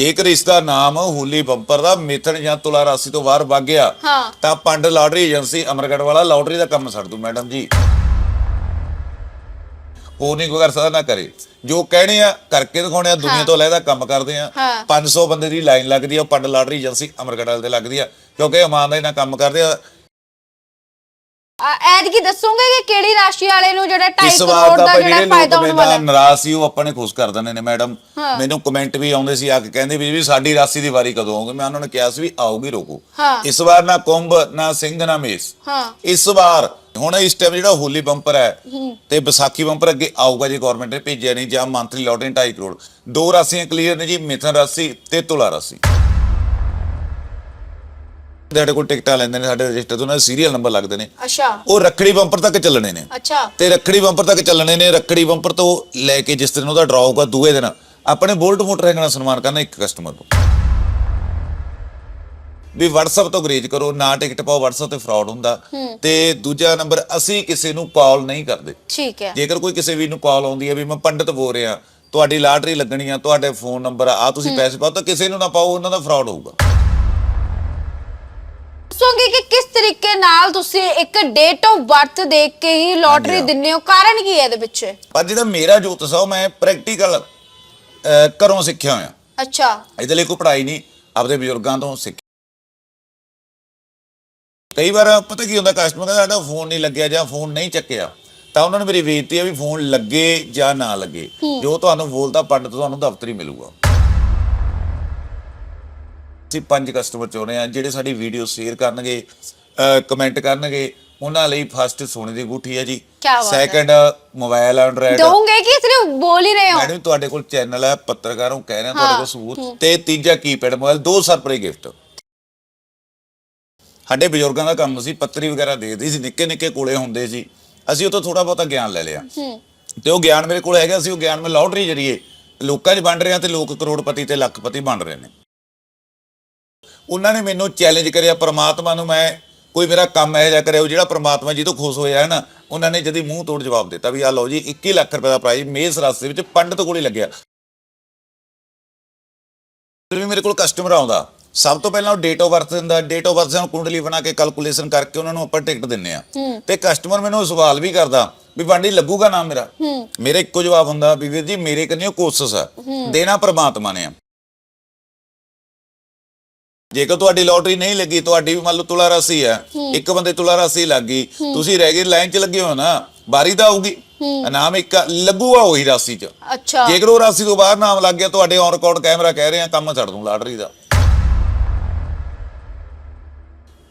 ਜੇਕਰ ਇਸ ਦਾ ਨਾਮ ਹੋਲੀ ਬੰਪਰ ਦਾ ਮਿਥਨ ਜਾਂ ਤੁਲਾ ਰਾਸ਼ੀ ਤੋਂ ਬਾਹਰ ਵਗ ਗਿਆ ਹਾਂ। ਤਾਂ ਪੰਡ ਲਾਟਰੀ ਏਜੰਸੀ ਅਮਰਗੜ ਵਾਲਾ ਲਾਟਰੀ ਦਾ ਕੰਮ ਛੱਡ ਦੂ ਮੈਡਮ ਜੀ। ਉਹ ਨਹੀਂ ਕੋਈ ਕਰ ਸਕਦਾ ਨਾ ਕਰੇ। ਜੋ ਕਹਿਣੇ ਆ ਕਰਕੇ ਦਿਖਾਉਣੇ ਆ ਦੁਨੀਆ ਤੋਂ ਲੈਦਾ ਕੰਮ ਕਰਦੇ ਆ। ਹਾਂ। 500 ਬੰਦੇ ਦੀ ਲਾਈਨ ਲੱਗਦੀ ਆ ਪੰਡ ਲਾਟਰੀ ਏਜੰਸੀ ਅਮਰਗੜ ਵਾਲੇ ਤੇ ਲੱਗਦੀ ਆ। ਕਿਉਂਕਿ ਇਮਾਨਦਾਰੀ ਨਾਲ ਕੰਮ ਕਰਦੇ ਆ ਐਡ ਕੀ ਦੱਸੋਗੇ ਕਿ ਕਿਹੜੀ ਰਾਸ਼ੀ ਵਾਲੇ ਨੂੰ ਜਿਹੜਾ 2.5 ਇਸ ਵਾਰ ਕਰੋੜ ਦਾ ਜਿਹੜਾ ਫਾਇਦਾ ਹੋਣ ਮੇਰੇ ਵਾਲਾ ਨਾਲ ਹੈ? ਨਾਰਾਜ਼ ਸੀ ਉਹ ਆਪਾਂ ਨੇ ਖੁਸ਼ ਕਰ ਦਿੰਦੇ ਨੇ ਮੈਡਮ। ਮੈਨੂੰ ਕਮੈਂਟ ਵੀ ਆਉਂਦੇ ਸੀ ਆ ਕੇ ਕਹਿੰਦੇ ਵੀ ਸਾਡੀ ਰਾਸ਼ੀ ਦੀ ਵਾਰੀ ਕਦੋਂ ਆਊਗੀ? ਮੈਂ ਉਹਨਾਂ ਨੂੰ ਕਿਹਾ ਸੀ ਵੀ ਆਊਗੀ ਰੋਕੋ। ਹਾਂ। ਇਸ ਵਾਰ ਨਾ ਕੁੰਭ ਨਾ ਸਿੰਘ ਨਾ ਮੇਸ। ਹਾਂ। ਇਸ ਵਾਰ ਹੁਣ ਇਸ ਟਾਈਮ ਜਿਹੜਾ ਹੋਲੀ ਬੰਪਰ ਹੈ ਤੇ ਵਿਸਾਖੀ ਬੰਪਰ ਅੱਗੇ ਆਊਗਾ ਜੀ ਗਵਰਨਮੈਂਟ ਨੇ ਭੇਜਿਆ ਨਹੀਂ ਜਾਂ ਮੰਥਲੀ ਲੋਟਰੀ 2.5 ਕਰੋੜ। ਦੋ ਰਾਸ਼ੀਆਂ ਕਲੀਅਰ ਨੇ ਜੀ ਮਿਥਨ ਰਾਸ਼ੀ ਤੇ ਤੁਲਾ ਰਾਸ਼ੀ। ਸਾਡੇ ਕੋਲ ਟਿਕਟਾਂ ਲੈਂਦੇ ਨੇ ਸਾਡੇ ਰਜਿਸਟਰ ਤੋਂ ਉਹਨਾਂ ਦੇ ਸੀਰੀਅਲ ਨੰਬਰ ਲੱਗਦੇ ਨੇ। ਅੱਛਾ। ਉਹ ਰੱਖੜੀ ਬੰਪਰ ਤੱਕ ਚੱਲਣੇ ਨੇ। ਅੱਛਾ। ਤੇ ਰੱਖੜੀ ਬੰਪਰ ਤੱਕ ਚੱਲਣੇ ਨੇ ਰੱਖੜੀ ਬੰਪਰ ਤੋਂ ਲੈ ਕੇ ਜਿਸ ਦਿਨ ਉਹਦਾ ਡਰਾਅ ਹੋਊਗਾ ਦੂਏ ਦਿਨ ਆਪਣੇ ਬੋਲਟ ਮੋਟਰ ਨਾਲ ਸਨਮਾਨ ਕਰਨਾ ਇੱਕ ਕਸਟਮਰ ਨੂੰ। ਵੀ WhatsApp ਤੋਂ ਗਰੇਜ ਕਰੋ ਨਾ ਟਿਕਟ ਪਾਓ WhatsApp ਤੇ ਫਰਾਡ ਹੁੰਦਾ। ਤੇ ਦੂਜਾ ਨੰਬਰ ਅਸੀਂ ਕਿਸੇ ਨੂੰ ਕਾਲ ਨਹੀਂ ਕਰਦੇ। ਠੀਕ ਹੈ। ਜੇਕਰ ਕੋਈ ਕਿਸੇ ਵੀ ਨੂੰ ਕਾਲ ਆਉਂਦੀ ਹੈ ਵੀ ਮੈਂ ਪੰਡਤ ਬੋਲ ਰਿਹਾ ਤੁਹਾਡੀ ਲਾਟਰੀ ਲੱਗਣੀ ਆ ਤੁਹਾਡੇ ਫੋਨ ਨੰਬਰ ਆ ਤੁਸੀਂ ਪੈਸੇ ਪਾਓ ਤਾਂ ਕਿਸੇ ਨੂੰ ਨਾ ਪਾਓ ਉਹਨਾਂ ਦਾ ਫਰਾਡ ਹੋਊਗਾ। ਦੱਸੋਗੇ ਕਿ ਕਿਸ ਤਰੀਕੇ ਨਾਲ ਤੁਸੀਂ ਇੱਕ ਡੇਟ ਆਫ ਬਰਥ ਦੇਖ ਕੇ ਹੀ ਲੋਟਰੀ। ਦਿੰਨੇ ਹੋ। ਕਾਰਨ ਕੀ ਹੈ ਇਹਦੇ ਪਿੱਛੇ? ਪਰ ਜਿਹੜਾ ਮੇਰਾ ਜੋਤਿਸ਼ ਆ ਉਹ ਮੈਂ ਪ੍ਰੈਕਟੀਕਲ ਘਰੋਂ ਸਿੱਖਿਆ ਹੋਇਆ। ਅੱਛਾ। ਇਹਦੇ ਲਈ ਕੋਈ ਪੜ੍ਹਾਈ ਨਹੀਂ ਆਪਦੇ ਬਜ਼ੁਰਗਾਂ ਤੋਂ ਸਿੱਖ। ਕਈ ਵਾਰ ਪਤਾ ਕੀ ਹੁੰਦਾ ਕਸਟਮਰ ਕਹਿੰਦਾ ਸਾਡਾ ਫੋਨ ਨਹੀਂ ਲੱਗਿਆ ਜਾਂ ਫੋਨ ਨਹੀਂ ਚੱਕਿਆ। ਤਾਂ ਉਹਨਾਂ ਨੂੰ ਮੇਰੀ ਬੇਨਤੀ ਹੈ ਵੀ ਫੋਨ ਲੱਗੇ ਜਾਂ ਨਾ ਲੱਗੇ। ਜੋ ਤੁਹਾਨੂੰ ਬੋਲਦਾ ਪੰਡਤ ਤੁਹਾਨੂੰ ਦਫ਼ਤਰ ਮਿਲੂਗਾ। ਅਸੀਂ ਪੰਜ ਕਸਟਮਰ ਚਾਹੁੰਦੇ ਆ ਜਿਹੜੇ ਸਾਡੀ ਵੀਡੀਓ ਸ਼ੇਅਰ ਕਰਨਗੇ ਕਮੈਂਟ ਕਰਨਗੇ ਉਹਨਾਂ ਲਈ ਫਸਟ ਸੋਨੇ ਦੀ ਗੁੱਠੀ ਹੈ ਜੀ। ਹੈ। ਸੈਕੰਡ ਮੋਬਾਈਲ ਐਂਡਰਾਇਡ ਦੋਗੇ ਕਿ ਸਿਰਫ ਬੋਲ ਹੀ ਰਹੇ ਹੋ? ਮੈਡਮ ਤੁਹਾਡੇ ਕੋਲ ਚੈਨਲ ਹੈ ਪੱਤਰਕਾਰ ਨੂੰ ਕਹਿ ਰਿਹਾ ਤੁਹਾਡੇ ਕੋਲ ਸਬੂਤ। ਤੇ ਤੀਜਾ ਕੀਪੈਡ ਮੋਬਾਈਲ ਦੋ ਸਰਪ੍ਰਾਈਜ਼ ਗਿਫਟ ਸਾਡੇ ਬਜ਼ੁਰਗਾਂ ਦਾ ਕੰਮ ਸੀ ਪੱਤਰੀ ਵਗੈਰਾ ਦੇਦੀ ਸੀ ਨਿੱਕੇ ਨਿੱਕੇ ਕੋਲੇ ਹੁੰਦੇ ਸੀ। ਅਸੀਂ ਉਹ ਤੋਂ ਥੋੜਾ ਬਹੁਤਾ ਗਿਆਨ ਲੈ ਲਿਆ। ਹੂੰ। ਤੇ ਉਹ ਗਿਆਨ ਮੇਰੇ ਕੋਲ ਹੈਗਾ ਸੀ ਉਹ ਗਿਆਨ ਮੈਂ ਲਾਟਰੀ ਜਰੀਏ ਲੋਕਾਂ 'ਚ ਵੰਡ ਰਿਹਾ ਤੇ ਲੋਕ ਕਰੋੜਪਤੀ ਤੇ ਲੱਖਪਤੀ ਬਣ ਰਹੇ ਨੇ। ਉਹਨਾਂ ਨੇ ਮੈਨੂੰ ਚੈਲੰਜ ਕਰਿਆ ਪ੍ਰਮਾਤਮਾ ਨੂੰ ਮੈਂ ਕੋਈ ਮੇਰਾ ਕੰਮ ਇਹੋ ਜਿਹਾ ਕਰਿਆ ਜਿਹੜਾ ਪ੍ਰਮਾਤਮਾ ਜੀ ਤੋਂ ਖੁਸ਼ ਹੋਇਆ ਹੈ ਨਾ ਉਹਨਾਂ ਨੇ ਜਦੀ ਮੂੰਹ ਤੋੜ ਜਵਾਬ ਦਿੱਤਾ ਵੀ ਆ ਲਓ ਜੀ 21 ਲੱਖ ਰੁਪਏ ਦਾ ਪ੍ਰਾਈਜ਼ ਮੇਸ ਰਸਤੇ ਵਿੱਚ ਪੰਡਤ ਕੋਲ ਲੱਗਿਆ। ਵੀ ਮੇਰੇ ਕੋਲ ਕਸਟਮਰ ਆਉਂਦਾ। ਸਭ ਤੋਂ ਪਹਿਲਾਂ ਉਹ ਡੇਟ ਆਫ ਬਰਥ ਦਿੰਦਾ ਡੇਟ ਆਫ ਬਰਥ ਨੂੰ ਕੁੰਡਲੀ ਬਣਾ ਕੇ ਕੈਲਕੂਲੇਸ਼ਨ ਕਰਕੇ ਉਹਨਾਂ ਨੂੰ ਆਪਾਂ ਟਿਕਟ ਦਿੰਨੇ ਆ ਤੇ ਕਸਟਮਰ ਮੈਨੂੰ ਸਵਾਲ ਵੀ ਕਰਦਾ ਵੀ ਬਾਂਡੀ ਲੱਗੂਗਾ ਨਾਮ ਮੇਰਾ? ਮੇਰਾ ਇੱਕੋ ਜਵਾਬ ਹੁੰਦਾ ਵੀ ਵੀਰ ਜੀ ਮੇਰੇ ਕੰਨਿਓ ਕੋਸ਼ਿਸ਼ ਆ। ਦੇਣਾ ਪ੍ਰਮਾਤਮਾ ਨੇ ਆ। ਜੇਕਰ ਤੁਹਾਡੀ ਲੋਟਰੀ ਨਹੀਂ ਲੱਗੀ ਤੁਹਾਡੀ ਵੀ ਮੰਨ ਲਓ ਤੁਲਾ ਰਾਸ਼ੀ ਹੈ ਇੱਕ ਬੰਦੇ ਤੁਲਾ ਰਾਸ਼ੀ ਲੱਗ ਗਈ ਤੁਸੀਂ ਰਹਿ ਗਏ ਲਾਈਨ 'ਚ ਲੱਗੇ ਹੋ ਨਾ ਬਾਰੀ ਤਾਂ ਆਊਗੀ। ਇਨਾਮ ਇੱਕ ਲੱਗੂਗਾ ਉਹੀ ਰਾਸ਼ੀ 'ਚ। ਅੱਛਾ। ਜੇਕਰ ਉਹ ਰਾਸ਼ੀ ਤੋਂ ਬਾਹਰ ਨਾਮ ਲੱਗ ਗਿਆ ਤੁਹਾਡੇ ਔਨ ਰਿਕਾਰਡ ਕੈਮਰਾ ਕਹਿ ਰਹੇ ਆ ਕੰਮ ਛੱਡ ਦੂੰ ਲਾਟਰੀ ਦਾ।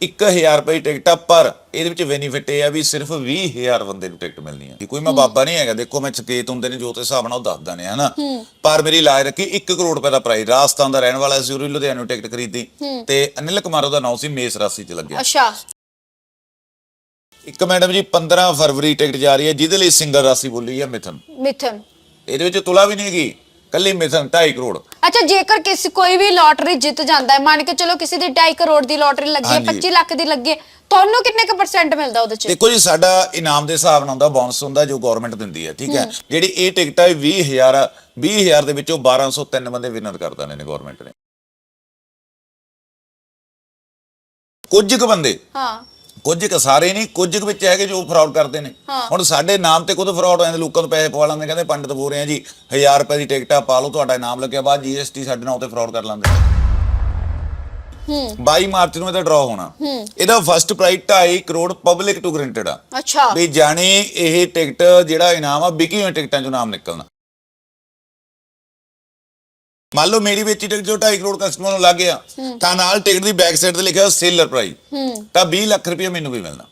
1000 ਰੁਪਏ ਦੀ ਟਿਕਟ ਆ ਪਰ ਇਹਦੇ ਵਿੱਚ ਬੈਨੀਫਿਟ ਇਹ ਆ ਵੀ ਸਿਰਫ 20000 ਬੰਦੇ ਨੂੰ ਟਿਕਟ ਮਿਲਣੀ ਆ। ਕੋਈ ਮੈਂ ਬਾਬਾ ਨਹੀਂ ਹੈਗਾ ਦੇਖੋ ਮੈਂ ਸਕੇਤ ਹੁੰਦੇ ਨੇ ਜੋ ਤੇ ਹਿਸਾਬ ਨਾਲ ਉਹ ਦੱਸਦਾ ਨੇ ਹਨਾ? ਪਰ ਮੇਰੀ ਲਾਜ ਰੱਖੀ 1 ਕਰੋੜ ਰੁਪਏ ਦਾ ਪ੍ਰਾਈਜ਼ ਰਾਜਸਥਾਨ ਦਾ ਰਹਿਣ ਵਾਲਾ ਸੀ ਉਹ ਲੁਧਿਆਣੇ ਨੂੰ ਟਿਕਟ ਖਰੀਦੀ ਤੇ ਅਨਿਲ ਕੁਮਾਰ ਉਹਦਾ ਨਾਮ ਸੀ ਮੇਸ ਰਾਸ਼ੀ ਚ ਲੱਗਿਆ। ਅੱਛਾ। ਇੱਕ ਮੈਡਮ ਜੀ 15 ਫਰਵਰੀ ਟਿਕਟ ਜਾ ਰਹੀ ਹੈ ਜਿਹਦੇ ਲਈ ਸਿੰਗਲ ਰਾਸ਼ੀ ਬੋਲੀ ਹੈ ਮਿਥਨ। ਮਿਥਨ। ਇਹਦੇ ਵਿੱਚ ਤੁਲਾ ਵੀ ਨਹੀਂ ਹੈਗੀ ਕੱਲੀ ਮਿਥਨ 2.5 ਕਰੋੜ। ਅੱਛਾ ਜੇਕਰ ਕਿਸੇ ਕੋਈ ਵੀ ਲੋਟਰੀ ਜਿੱਤ ਜਾਂਦਾ ਹੈ ਮੰਨ ਕੇ ਚਲੋ ਕਿਸੇ ਦੀ 2.5 ਕਰੋੜ ਦੀ ਲੋਟਰੀ ਲੱਗੀ ਹੈ ਹਾਂਜੀ। 25 ਲੱਖ ਦੀ ਲੱਗੀ ਹੈ ਤੁਹਾਨੂੰ ਕਿੰਨੇ ਕੁ ਪਰਸੈਂਟ ਮਿਲਦਾ ਉਹਦੇ ਚ? ਦੇਖੋ ਜੀ ਸਾਡਾ ਇਨਾਮ ਦੇ ਹਿਸਾਬ ਨਾਲ ਹੁੰਦਾ ਬੋਨਸ ਹੁੰਦਾ ਜੋ ਗਵਰਨਮੈਂਟ ਦਿੰਦੀ ਹੈ ਠੀਕ ਹੈ? ਜਿਹੜੀ ਇਹ ਟਿਕਟ ਹੈ 20000 20000 ਦੇ ਵਿੱਚੋਂ 1203 ਬੰਦੇ ਵਿਨਰ ਕਰਦਾ ਨੇ ਗਵਰਨਮੈਂਟ ਨੇ। ਕੁਝ ਕੁ ਬੰਦੇ ਹਾਂ। ਕੁਝ ਕੁ ਸਾਰੇ ਨਹੀਂ ਕੁਝ ਕੁ ਵਿੱਚ ਹੈਗੇ ਜੋ ਫਰਾਡ ਕਰਦੇ ਨੇ। ਹੁਣ ਸਾਡੇ ਨਾਮ ਤੇ ਖੁਦ ਫਰਾਡ ਹੋ ਜਾਂਦੇ ਲੋਕਾਂ ਤੋਂ ਪੈਸੇ ਪਵਾ ਲੈਂਦੇ ਕਹਿੰਦੇ ਪੰਡਤ ਬੋਲ ਰਹੇ ਆ ਜੀ 1000 ਰੁਪਏ ਦੀ ਟਿਕਟ ਆ ਪਾ ਲਓ ਤੁਹਾਡਾ ਇਨਾਮ ਲੱਗਿਆ ਬਾਅਦ ਜੀਐਸਟੀ ਸਾਡੇ ਨਾਲ ਤੇ ਫਰਾਡ ਕਰ ਲੈਂਦੇ। ਹੂੰ। 22 ਮਾਰਚ ਨੂੰ ਇਹਦਾ ਡਰਾ ਹੋਣਾ। ਇਹਦਾ first prize 2.5 crore public to guaranteed ਆ। ਅੱਛਾ। ਵੀ ਜਾਣੀ ਇਹ ਟਿਕਟ ਜਿਹੜਾ ਇਨਾਮ ਆ ਵਿਕੀ ਹੋਈ ਟਿਕਟਾਂ ਚੋਂ ਨਾਮ ਨਿਕਲਣਾ। ਮੰਨ ਲਓ ਮੇਰੀ ਵੇਚੀ ਟਿਕਟ ਜੋ 2.5 ਕਰੋੜ ਕਸਟਮਰ ਨੂੰ ਲੱਗ ਗਿਆ ਤਾਂ ਨਾਲ ਟਿਕਟ ਦੀ ਬੈਕ ਸਾਈਡ ਤੇ ਲਿਖਿਆ ਸੇਲਰ ਪ੍ਰਾਈਸ ਤਾਂ 20 ਲੱਖ ਰੁਪਏ ਮੈਨੂੰ ਵੀ ਮਿਲਣਾ।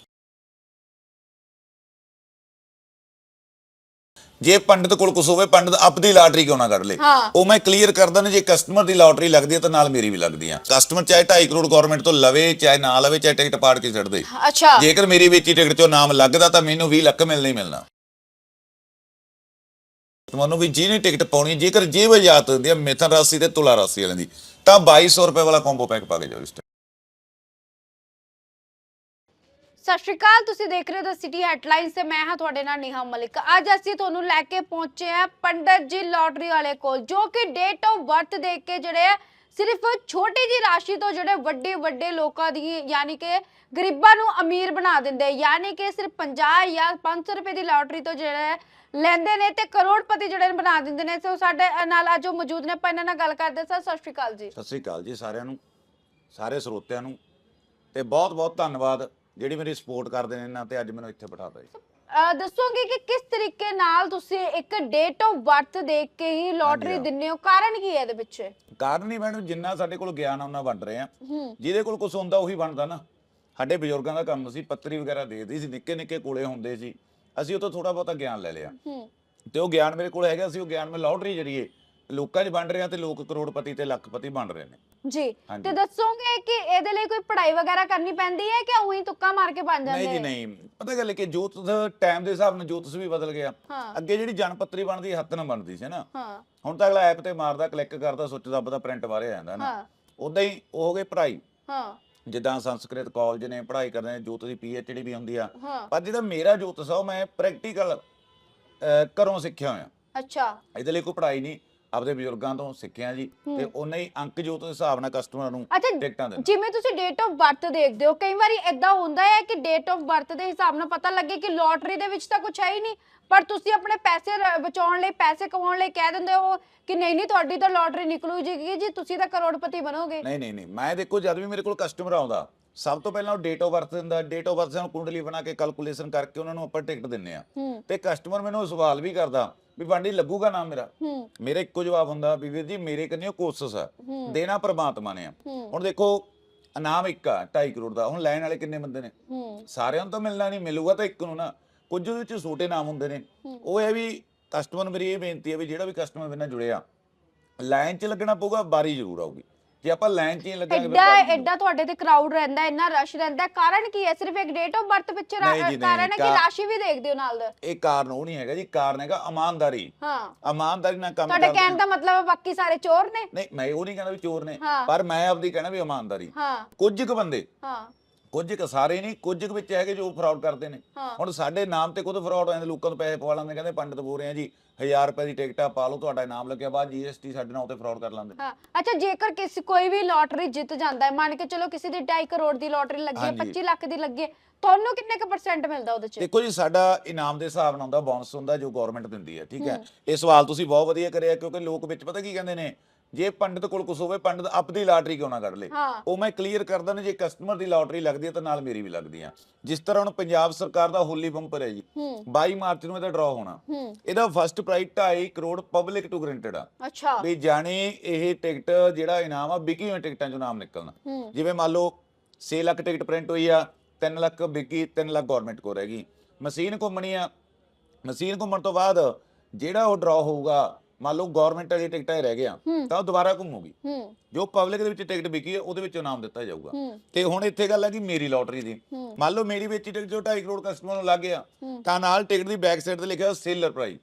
ਜੇ ਪੰਡਤ ਕੋਲ ਕੁਛ ਹੋਵੇ ਪੰਡਤ ਆਪਦੀ ਲਾਟਰੀ ਕਿਉਂ ਨਾ ਕੱਢ ਲੇ। ਉਹ ਮੈਂ ਕਲੀਅਰ ਕਰਦਾ ਨਾ ਜੇ ਕਸਟਮਰ ਦੀ ਲਾਟਰੀ ਲੱਗਦੀ ਹੈ ਤਾਂ ਨਾਲ ਮੇਰੀ ਵੀ ਲੱਗਦੀ ਆ। ਕਸਟਮਰ ਚਾਹੇ 2.5 ਕਰੋੜ ਗਵਰਨਮੈਂਟ ਤੋਂ ਲਵੇ ਚਾਹੇ ਨਾ ਲਵੇ ਚਾਹੇ ਟਿਕਟ ਪਾੜ ਕੇ ਛੱਡ ਦੇ। ਅੱਛਾ। ਜੇਕਰ ਮੇਰੀ ਵੇਚੀ ਟਿਕਟ ਚੋਂ ਨਾਮ ਲੱਗਦਾ ਤਾਂ ਮੈਨੂੰ 20 ਲੱਖ ਮਿਲਣਾ ਹੀ ਮਿਲਣਾ। ਤੁਹਾਨੂੰ ਵੀ ਜਿਹਨੇ ਟਿਕਟ ਪਾਉਣੀ, ਜੇਕਰ ਜੇ ਵਜਾਤ ਹੁੰਦੀ ਹੈ, ਮਿਥਨ ਰਾਸ਼ੀ ਤੇ ਤੁਲਾ ਰਾਸ਼ੀ ਵਾਲਿਆਂ ਦੀ, ਤਾਂ 2200 ਰੁਪਏ ਵਾਲਾ ਕੰਬੋ ਪੈਕ ਪਾ ਕੇ ਜਾਓ ਇਸ time। ਸਤਿ ਸ਼੍ਰੀ ਅਕਾਲ, ਤੁਸੀਂ ਦੇਖ ਰਹੇ ਹੋ ਸਿਟੀ ਹੈਡਲਾਈਨਸ ਤੇ ਮੈਂ ਹਾਂ ਤੁਹਾਡੇ ਨਾਲ ਨਿਹਾ ਮਲਿਕ ਅੱਜ ਅਸੀਂ ਤੁਹਾਨੂੰ ਲੈ ਕੇ ਪਹੁੰਚੇ ਹਾਂ ਪੰਡਤ ਜੀ ਲੋਟਰੀ ਵਾਲੇ ਕੋਲ, ਜੋ ਕਿ ਡੇਟ ਆਫ ਬਰਥ ਦੇਖ ਕੇ ਜਿਹੜੇ ਸਿਰਫ ਛੋਟੀ ਜੀ ਰਾਸ਼ੀ ਤੋਂ ਜਿਹੜੇ ਵੱਡੇ ਵੱਡੇ ਲੋਕਾਂ ਦੀ, ਯਾਨੀ ਕਿ ਗਰੀਬਾਂ ਨੂੰ ਅਮੀਰ ਬਣਾ ਦਿੰਦੇ ਆ। ਯਾਨੀ ਕਿ ਸਿਰਫ 50 ਜਾਂ 500 ਰੁਪਏ ਦੀ ਲੋਟਰੀ ਤੋਂ ਜਿਹੜਾ ਲੈਂਦੇ ਨੇ ਤੇ ਕਰੋੜਪਤੀ ਜਿਹੜੇ ਬਣਾ ਦਿੰਦੇ ਨੇ, ਸੋ ਸਾਡੇ ਨਾਲ ਅੱਜ ਉਹ ਮੌਜੂਦ ਨੇ, ਆਪਾਂ ਇਹਨਾਂ ਨਾਲ ਗੱਲ ਕਰਦੇ ਸਰ, ਸਤਿ ਸ਼੍ਰੀ ਅਕਾਲ ਜੀ ਸਤਿ ਸ੍ਰੀ ਅਕਾਲ ਜੀ ਸਾਰਿਆਂ ਨੂੰ, ਸਾਰੇ ਸਰੋਤਿਆਂ ਨੂੰ, ਤੇ ਬਹੁਤ ਬਹੁਤ ਧੰਨਵਾਦ, ਜਿਹੜੀ ਮੇਰੀ ਸਪੋਰਟ ਕਰਦੇ ਨੇ ਇਹਨਾਂ ਤੇ, ਅੱਜ ਮੈਨੂੰ ਇੱਥੇ ਬਿਠਾਤਾ ਜੀ ਅਹ ਦੱਸੋਗੇ ਕਿ ਕਿਸ ਤਰੀਕੇ ਨਾਲ ਤੁਸੀਂ ਇੱਕ ਡੇਟ ਆਫ ਬਰਥ ਦੇਖ ਕੇ ਹੀ ਲੋਟਰੀ ਹਾਂਜੀ, ਹਾਂ। ਕਾਰਨ ਕੀ ਹੈ ਇਹਦੇ ਪਿੱਛੇ ਕਾਰਨ ਹੀ ਮੈਡਮ ਜਿੰਨਾ ਸਾਡੇ ਕੋਲ ਗਿਆਨ ਆ ਉਹਨਾਂ ਵੰਡ ਰਹੇ ਆ। ਜਿਹਦੇ ਕੋਲ ਕੁਝ ਹੁੰਦਾ ਉਹੀ ਬਣਦਾ ਨਾ। ਸਾਡੇ ਬਜ਼ੁਰਗਾਂ ਦਾ ਕੰਮ ਸੀ ਪੱਤਰੀ ਵਗੈਰਾ ਦੇਦੀ ਸੀ ਨਿੱਕੇ ਨਿੱਕੇ ਕੋਲੇ ਹੁੰਦੇ ਸੀ। ਅਸੀਂ ਉਹ ਤੋਂ ਥੋੜਾ ਬਹੁਤਾ ਗਿਆਨ ਲੈ ਲਿਆ। ਤੇ ਉਹ ਗਿਆਨ ਮੇਰੇ ਕੋਲ ਹੈਗਾ ਸੀ ਉਹ ਗਿਆਨ ਮੈਂ ਲੋਟਰੀ ਜਰੀਏ ਲੋਕਾਂ 'ਚ ਵੰਡ ਰਿਹਾ ਤੇ ਲੋਕ ਕਰੋੜਪਤੀ ਤੇ ਲੱਖਪਤੀ ਬਣ ਰਹੇ ਨੇ। ਜੀ ਹਾਂਜੀ। ਤੇ ਦੱਸੋਗੇ ਕਿ ਇਹਦੇ ਲਈ ਕੋਈ ਪੜ੍ਹਾਈ ਵਗੈਰਾ ਕਰਨੀ ਪੈਂਦੀ ਹੈ ਕਿ ਉਹੀ ਤੁੱਕਾ ਮਾਰ ਕੇ ਬਣ ਜਾਂਦੇ? ਨਹੀਂ ਜੀ ਨਹੀਂ। ਪਤਾ ਗੱਲ ਹੈ ਕਿ ਜੋਤ ਟਾਈਮ ਦੇ ਹਿਸਾਬ ਨਾਲ ਜੋਤਿਸ਼ ਵੀ ਬਦਲ ਗਿਆ ਹਾਂ। ਅੱਗੇ ਜਿਹੜੀ ਜਨਪੱਤਰੀ ਬਣਦੀ ਹੱਥ ਨਾਲ ਬਣਦੀ ਸੀ ਨਾ? ਹਾਂ। ਹੁਣ ਤਾਂ ਅਗਲਾ ਐਪ ਤੇ ਮਾਰਦਾ ਕਲਿੱਕ ਕਰਦਾ ਸੁੱਚ ਦੱਬਦਾ ਪ੍ਰਿੰਟ ਬਾਹਰ ਆ ਜਾਂਦਾ ਨਾ? ਹਾਂ। ਉਦਾਂ ਹੀ ਉਹ ਹੋ ਗਈ ਪੜ੍ਹਾਈ। ਹਾਂ। ਜਿੱਦਾਂ ਸੰਸਕ੍ਰਿਤ ਕਾਲਜ ਨੇ ਪੜ੍ਹਾਈ ਕਰਦੇ ਨੇ ਜੋਤ ਦੀ ਪੀਐਚਡੀ ਵੀ ਹੁੰਦੀ ਆ। ਹਾਂ। ਪਰ ਜਿਹੜਾ ਮੇਰਾ ਜੋਤਿਸ਼ ਆ ਉਹ ਮੈਂ ਪ੍ਰੈਕਟੀਕਲ ਘਰੋਂ ਸਿੱਖਿਆ ਹੋਇਆ। ਅੱਛਾ। ਇਹਦੇ ਲਈ ਕੋਈ ਪੜ੍ਹਾਈ ਨਹੀਂ। ਆਪਦੇ ਬਜ਼ੁਰਗਾਂ ਤੋਂ ਸਿੱਖਿਆ ਜੀ ਤੇ ਉਹਨੇ ਹੀ ਅੰਕ ਜੋਤ ਦੇ ਹਿਸਾਬ ਨਾਲ ਕਸਟਮਰ ਨੂੰ ਟਿਕਟਾਂ ਦੇਣਾ ਜਿਵੇਂ ਤੁਸੀਂ ਡੇਟ ਆਫ ਬਰਥ ਦੇਖਦੇ ਹੋ ਕਈ ਵਾਰੀ ਇਦਾਂ ਹੁੰਦਾ ਹੈ ਕਿ ਡੇਟ ਆਫ ਬਰਥ ਦੇ ਹਿਸਾਬ ਨਾਲ ਪਤਾ ਲੱਗੇ ਕਿ ਲੋਟਰੀ ਦੇ ਵਿੱਚ ਤਾਂ ਕੁਝ ਹੈ ਹੀ ਨਹੀਂ ਪਰ ਤੁਸੀਂ ਆਪਣੇ ਪੈਸੇ ਬਚਾਉਣ ਲਈ ਪੈਸੇ ਕਮਾਉਣ ਲਈ ਕਹਿ ਦਿੰਦੇ ਹੋ ਕਿ ਨਹੀਂ ਨਹੀਂ ਤੁਹਾਡੀ ਤਾਂ ਲੋਟਰੀ ਨਿਕਲੂ ਜੀ ਜੀ ਤੁਸੀਂ ਤਾਂ ਕਰੋੜਪਤੀ ਬਣੋਗੇ। ਨਹੀਂ ਨਹੀਂ ਨਹੀਂ ਮੈਂ ਦੇਖੋ ਜਦ ਵੀ ਮੇਰੇ ਕੋਲ ਕਸਟਮਰ ਆਉਂਦਾ ਸਭ ਤੋਂ ਪਹਿਲਾਂ ਉਹ ਡੇਟ ਆਫ ਬਰਥ ਦਿੰਦਾ ਡੇਟ ਆਫ ਬਰਥ ਸਾਨੂੰ ਕੁੰਡਲੀ ਬਣਾ ਕੇ ਕੈਲਕੂਲੇਸ਼ਨ ਕਰਕੇ ਉਹਨਾਂ ਨੂੰ ਆਪਾਂ ਟਿਕਟ ਦਿੰਨੇ ਆ। ਤੇ ਕਸਟਮਰ ਮੈਨੂੰ ਸਵਾਲ ਵੀ ਕਰਦਾ ਵੀ ਬਾਂਡੀ ਲੱਗੂਗਾ ਨਾਮ ਮੇਰਾ? ਮੇਰਾ ਇੱਕੋ ਜਵਾਬ ਹੁੰਦਾ ਵੀ ਵੀਰ ਜੀ ਮੇਰੇ ਕੰਨਿਓ ਕੋਸ਼ਿਸ਼ ਆ। ਦੇਣਾ ਪ੍ਰਮਾਤਮਾ ਨੇ ਆ। ਹੁਣ ਦੇਖੋ ਇਨਾਮ ਇੱਕ ਆ 2.5 ਕਰੋੜ ਦਾ। ਹੁਣ ਲੈਣ ਵਾਲੇ ਕਿੰਨੇ ਬੰਦੇ ਨੇ? ਸਾਰਿਆਂ ਨੂੰ ਤਾਂ ਮਿਲਣਾ ਨਹੀਂ ਮਿਲੂਗਾ ਤਾਂ ਇੱਕ ਨੂੰ ਨਾ। ਕੁਝ ਉਹਦੇ ਵਿੱਚ ਛੋਟੇ ਨਾਮ ਹੁੰਦੇ ਨੇ। ਉਹ ਹੈ ਵੀ ਕਸਟਮਰ ਨੂੰ ਮੇਰੀ ਇਹ ਬੇਨਤੀ ਹੈ ਵੀ ਜਿਹੜਾ ਵੀ ਕਸਟਮਰ ਮੇਰੇ ਨਾਲ ਜੁੜਿਆ ਲਾਈਨ 'ਚ ਲੱਗਣਾ ਪਊਗਾ ਬਾਰੀ ਜ਼ਰੂਰ ਆਊਗੀ। ਜੇ ਆਪਾਂ ਲਾਈਨ 'ਚ ਹੀ ਲੱਗਾਂਗੇ ਐਡਾ ਐਡਾ ਤੁਹਾਡੇ ਤੇ ਕਰਾਊਡ ਰਹਿੰਦਾ ਇੰਨਾ ਰਸ਼ ਰਹਿੰਦਾ ਕਾਰਨ ਕੀ ਹੈ? ਸਿਰਫ ਇੱਕ ਡੇਟ ਆਫ ਬਰਥ ਪਿੱਛੇ ਕਾਰਨ ਹੈ ਕਿ ਰਾਸ਼ੀ ਵੀ ਦੇਖਦੇ ਹੋ ਨਾਲ। ਦਾ ਇਹ ਕਾਰਨ ਉਹ ਨਹੀਂ ਹੈਗਾ ਜੀ ਕਾਰਨ ਹੈਗਾ ਇਮਾਨਦਾਰੀ। ਹਾਂ। ਇਮਾਨਦਾਰੀ ਨਾਲ ਕੰਮ ਤੁਹਾਡੇ ਕਹਿਣ ਦਾ ਮਤਲਬ ਹੈ ਬਾਕੀ ਸਾਰੇ ਚੋਰ ਨੇ? ਨਹੀਂ ਮੈਂ ਉਹ ਨਹੀਂ ਕਹਿੰਦਾ ਵੀ ਚੋਰ ਨੇ। ਪਰ ਮੈਂ ਆਪਦੀ ਕਹਿਣਾ ਵੀ ਇਮਾਨਦਾਰੀ। ਹਾਂ। ਕੁਝ ਕੁ ਬੰਦੇ ਹਾਂ। ਕੁਝ ਕੁ ਸਾਰੇ ਨਹੀਂ ਕੁਝ ਕੁ ਵਿੱਚ ਹੈਗੇ ਜੋ ਫਰਾਡ ਕਰਦੇ ਨੇ। ਹੁਣ ਸਾਡੇ ਨਾਮ ਤੇ ਖੁਦ ਫਰਾਡ ਹੋ ਜਾਂਦੇ ਲੋਕਾਂ ਤੋਂ ਪੈਸੇ ਪਵਾ ਲੈਂਦੇ ਕਹਿੰਦੇ ਪੰਡਤ ਬੋਲ ਰਹੇ ਆ ਜੀ 1000 ਰੁਪਏ ਦੀ ਟਿਕਟ ਆ ਪਾ ਲਓ ਤੁਹਾਡਾ ਨਾਮ ਲੱਗਿਆ ਬਾਅਦ ਜੀਐਸਟੀ ਸਾਡੇ ਨਾਲ ਉਤੇ ਫਰਾਡ ਕਰ ਲੈਂਦੇ। ਹਾਂ ਅੱਛਾ ਜੇਕਰ ਕਿਸੇ ਕੋਈ ਵੀ ਲੋਟਰੀ ਜਿੱਤ ਜਾਂਦਾ ਹੈ ਮੰਨ ਕੇ ਚਲੋ ਕਿਸੇ ਦੀ 2.5 ਕਰੋੜ ਦੀ ਲੋਟਰੀ ਲੱਗੀ ਹੈ ਹਾਂਜੀ। 25 ਲੱਖ ਦੀ ਲੱਗੀ ਹੈ ਤੁਹਾਨੂੰ ਕਿੰਨੇ ਕੁ ਪਰਸੈਂਟ ਮਿਲਦਾ ਉਹਦੇ ਚ? ਦੇਖੋ ਜੀ ਸਾਡਾ ਇਨਾਮ ਦੇ ਹਿਸਾਬ ਨਾਲ ਹੁੰਦਾ ਬੋਨਸ ਹੁੰਦਾ ਜੋ ਗਵਰਨਮੈਂਟ ਦਿੰਦੀ ਹੈ ਠੀਕ ਹੈ। ਇਹ ਸਵਾਲ ਤੁਸੀਂ ਬਹੁਤ ਵਧੀਆ ਕਰਿਆ ਕਿਉਂਕਿ ਲੋਕ ਵਿੱਚ ਪਤਾ ਕੀ ਕਹਿੰਦੇ ਨੇ ਜੇ ਪੰਡਤ ਕੋਲ ਕੁਝ ਹੋਵੇ ਪੰਡਤ ਆਪਦੀ ਲਾਟਰੀ ਕਿਉਂ ਨਾ ਕੱਢ ਲੇ? ਉਹ ਮੈਂ ਕਲੀਅਰ ਕਰਦਾ ਨਾ ਜੇ ਕਸਟਮਰ ਦੀ ਲਾਟਰੀ ਲੱਗਦੀ ਹੈ ਤਾਂ ਨਾਲ ਮੇਰੀ ਵੀ ਲੱਗਦੀ ਆ। ਜਿਸ ਤਰ੍ਹਾਂ ਹੁਣ ਪੰਜਾਬ ਸਰਕਾਰ ਦਾ ਹੋਲੀ ਬੰਪਰ ਹੈ ਜੀ ਹੂੰ। 22 ਮਾਰਚ ਨੂੰ ਇਹਦਾ ਡਰਾ ਹੋਣਾ। ਇਹਦਾ first prize 2.5 crore public to guaranteed ਆ। ਅੱਛਾ। ਵੀ ਜਾਣੀ ਇਹ ਟਿਕਟ ਜਿਹੜਾ ਇਨਾਮ ਆ ਵਿਕੀ ਹੋਈ ਟਿਕਟਾਂ ਚੋਂ ਨਾਮ ਨਿਕਲਣਾ। ਜਿਵੇਂ ਮੰਨ ਲਓ 6 ਲੱਖ ਟਿਕਟ ਪ੍ਰਿੰਟ ਹੋਈ ਆ 3 ਲੱਖ ਵਿਕੀ 3 ਲੱਖ ਗਵਰਨਮੈਂਟ ਕੋ ਰਹਿ ਗਈ। ਮਸ਼ੀਨ ਘੁੰਮਣੀ ਆ। ਮਸ਼ੀਨ ਘੁੰਮਣ ਤੋਂ ਬਾਅਦ ਜਿਹੜਾ ਉਹ ਡਰਾ ਹੋਊਗਾ ਮੰਨ ਲਓ ਗਵਰਨਮੈਂਟ ਵਾਲੀ ਟਿਕਟਾਂ ਹੀ ਰਹਿ ਗਿਆ। ਤਾਂ ਉਹ ਦੁਬਾਰਾ ਘੁੰਮੂਗੀ। ਜੋ ਪਬਲਿਕ ਦੇ ਵਿੱਚ ਟਿਕਟ ਵਿਕੀ ਹੈ ਉਹਦੇ ਵਿੱਚੋਂ ਨਾਮ ਦਿੱਤਾ ਜਾਊਗਾ। ਤੇ ਹੁਣ ਇੱਥੇ ਗੱਲ ਹੈ ਕਿ ਮੇਰੀ ਲੋਟਰੀ ਦੀ। ਮੰਨ ਲਓ ਮੇਰੀ ਵੇਚੀ ਟਿਕਟ ਜੋ 2.5 ਕਰੋੜ ਕਸਟਮਰ ਨੂੰ ਲੱਗ ਗਿਆ। ਤਾਂ ਨਾਲ ਟਿਕਟ ਦੀ ਬੈਕ ਸਾਈਡ ਤੇ ਲਿਖਿਆ ਸੇਲਰ ਪ੍ਰਾਈਸ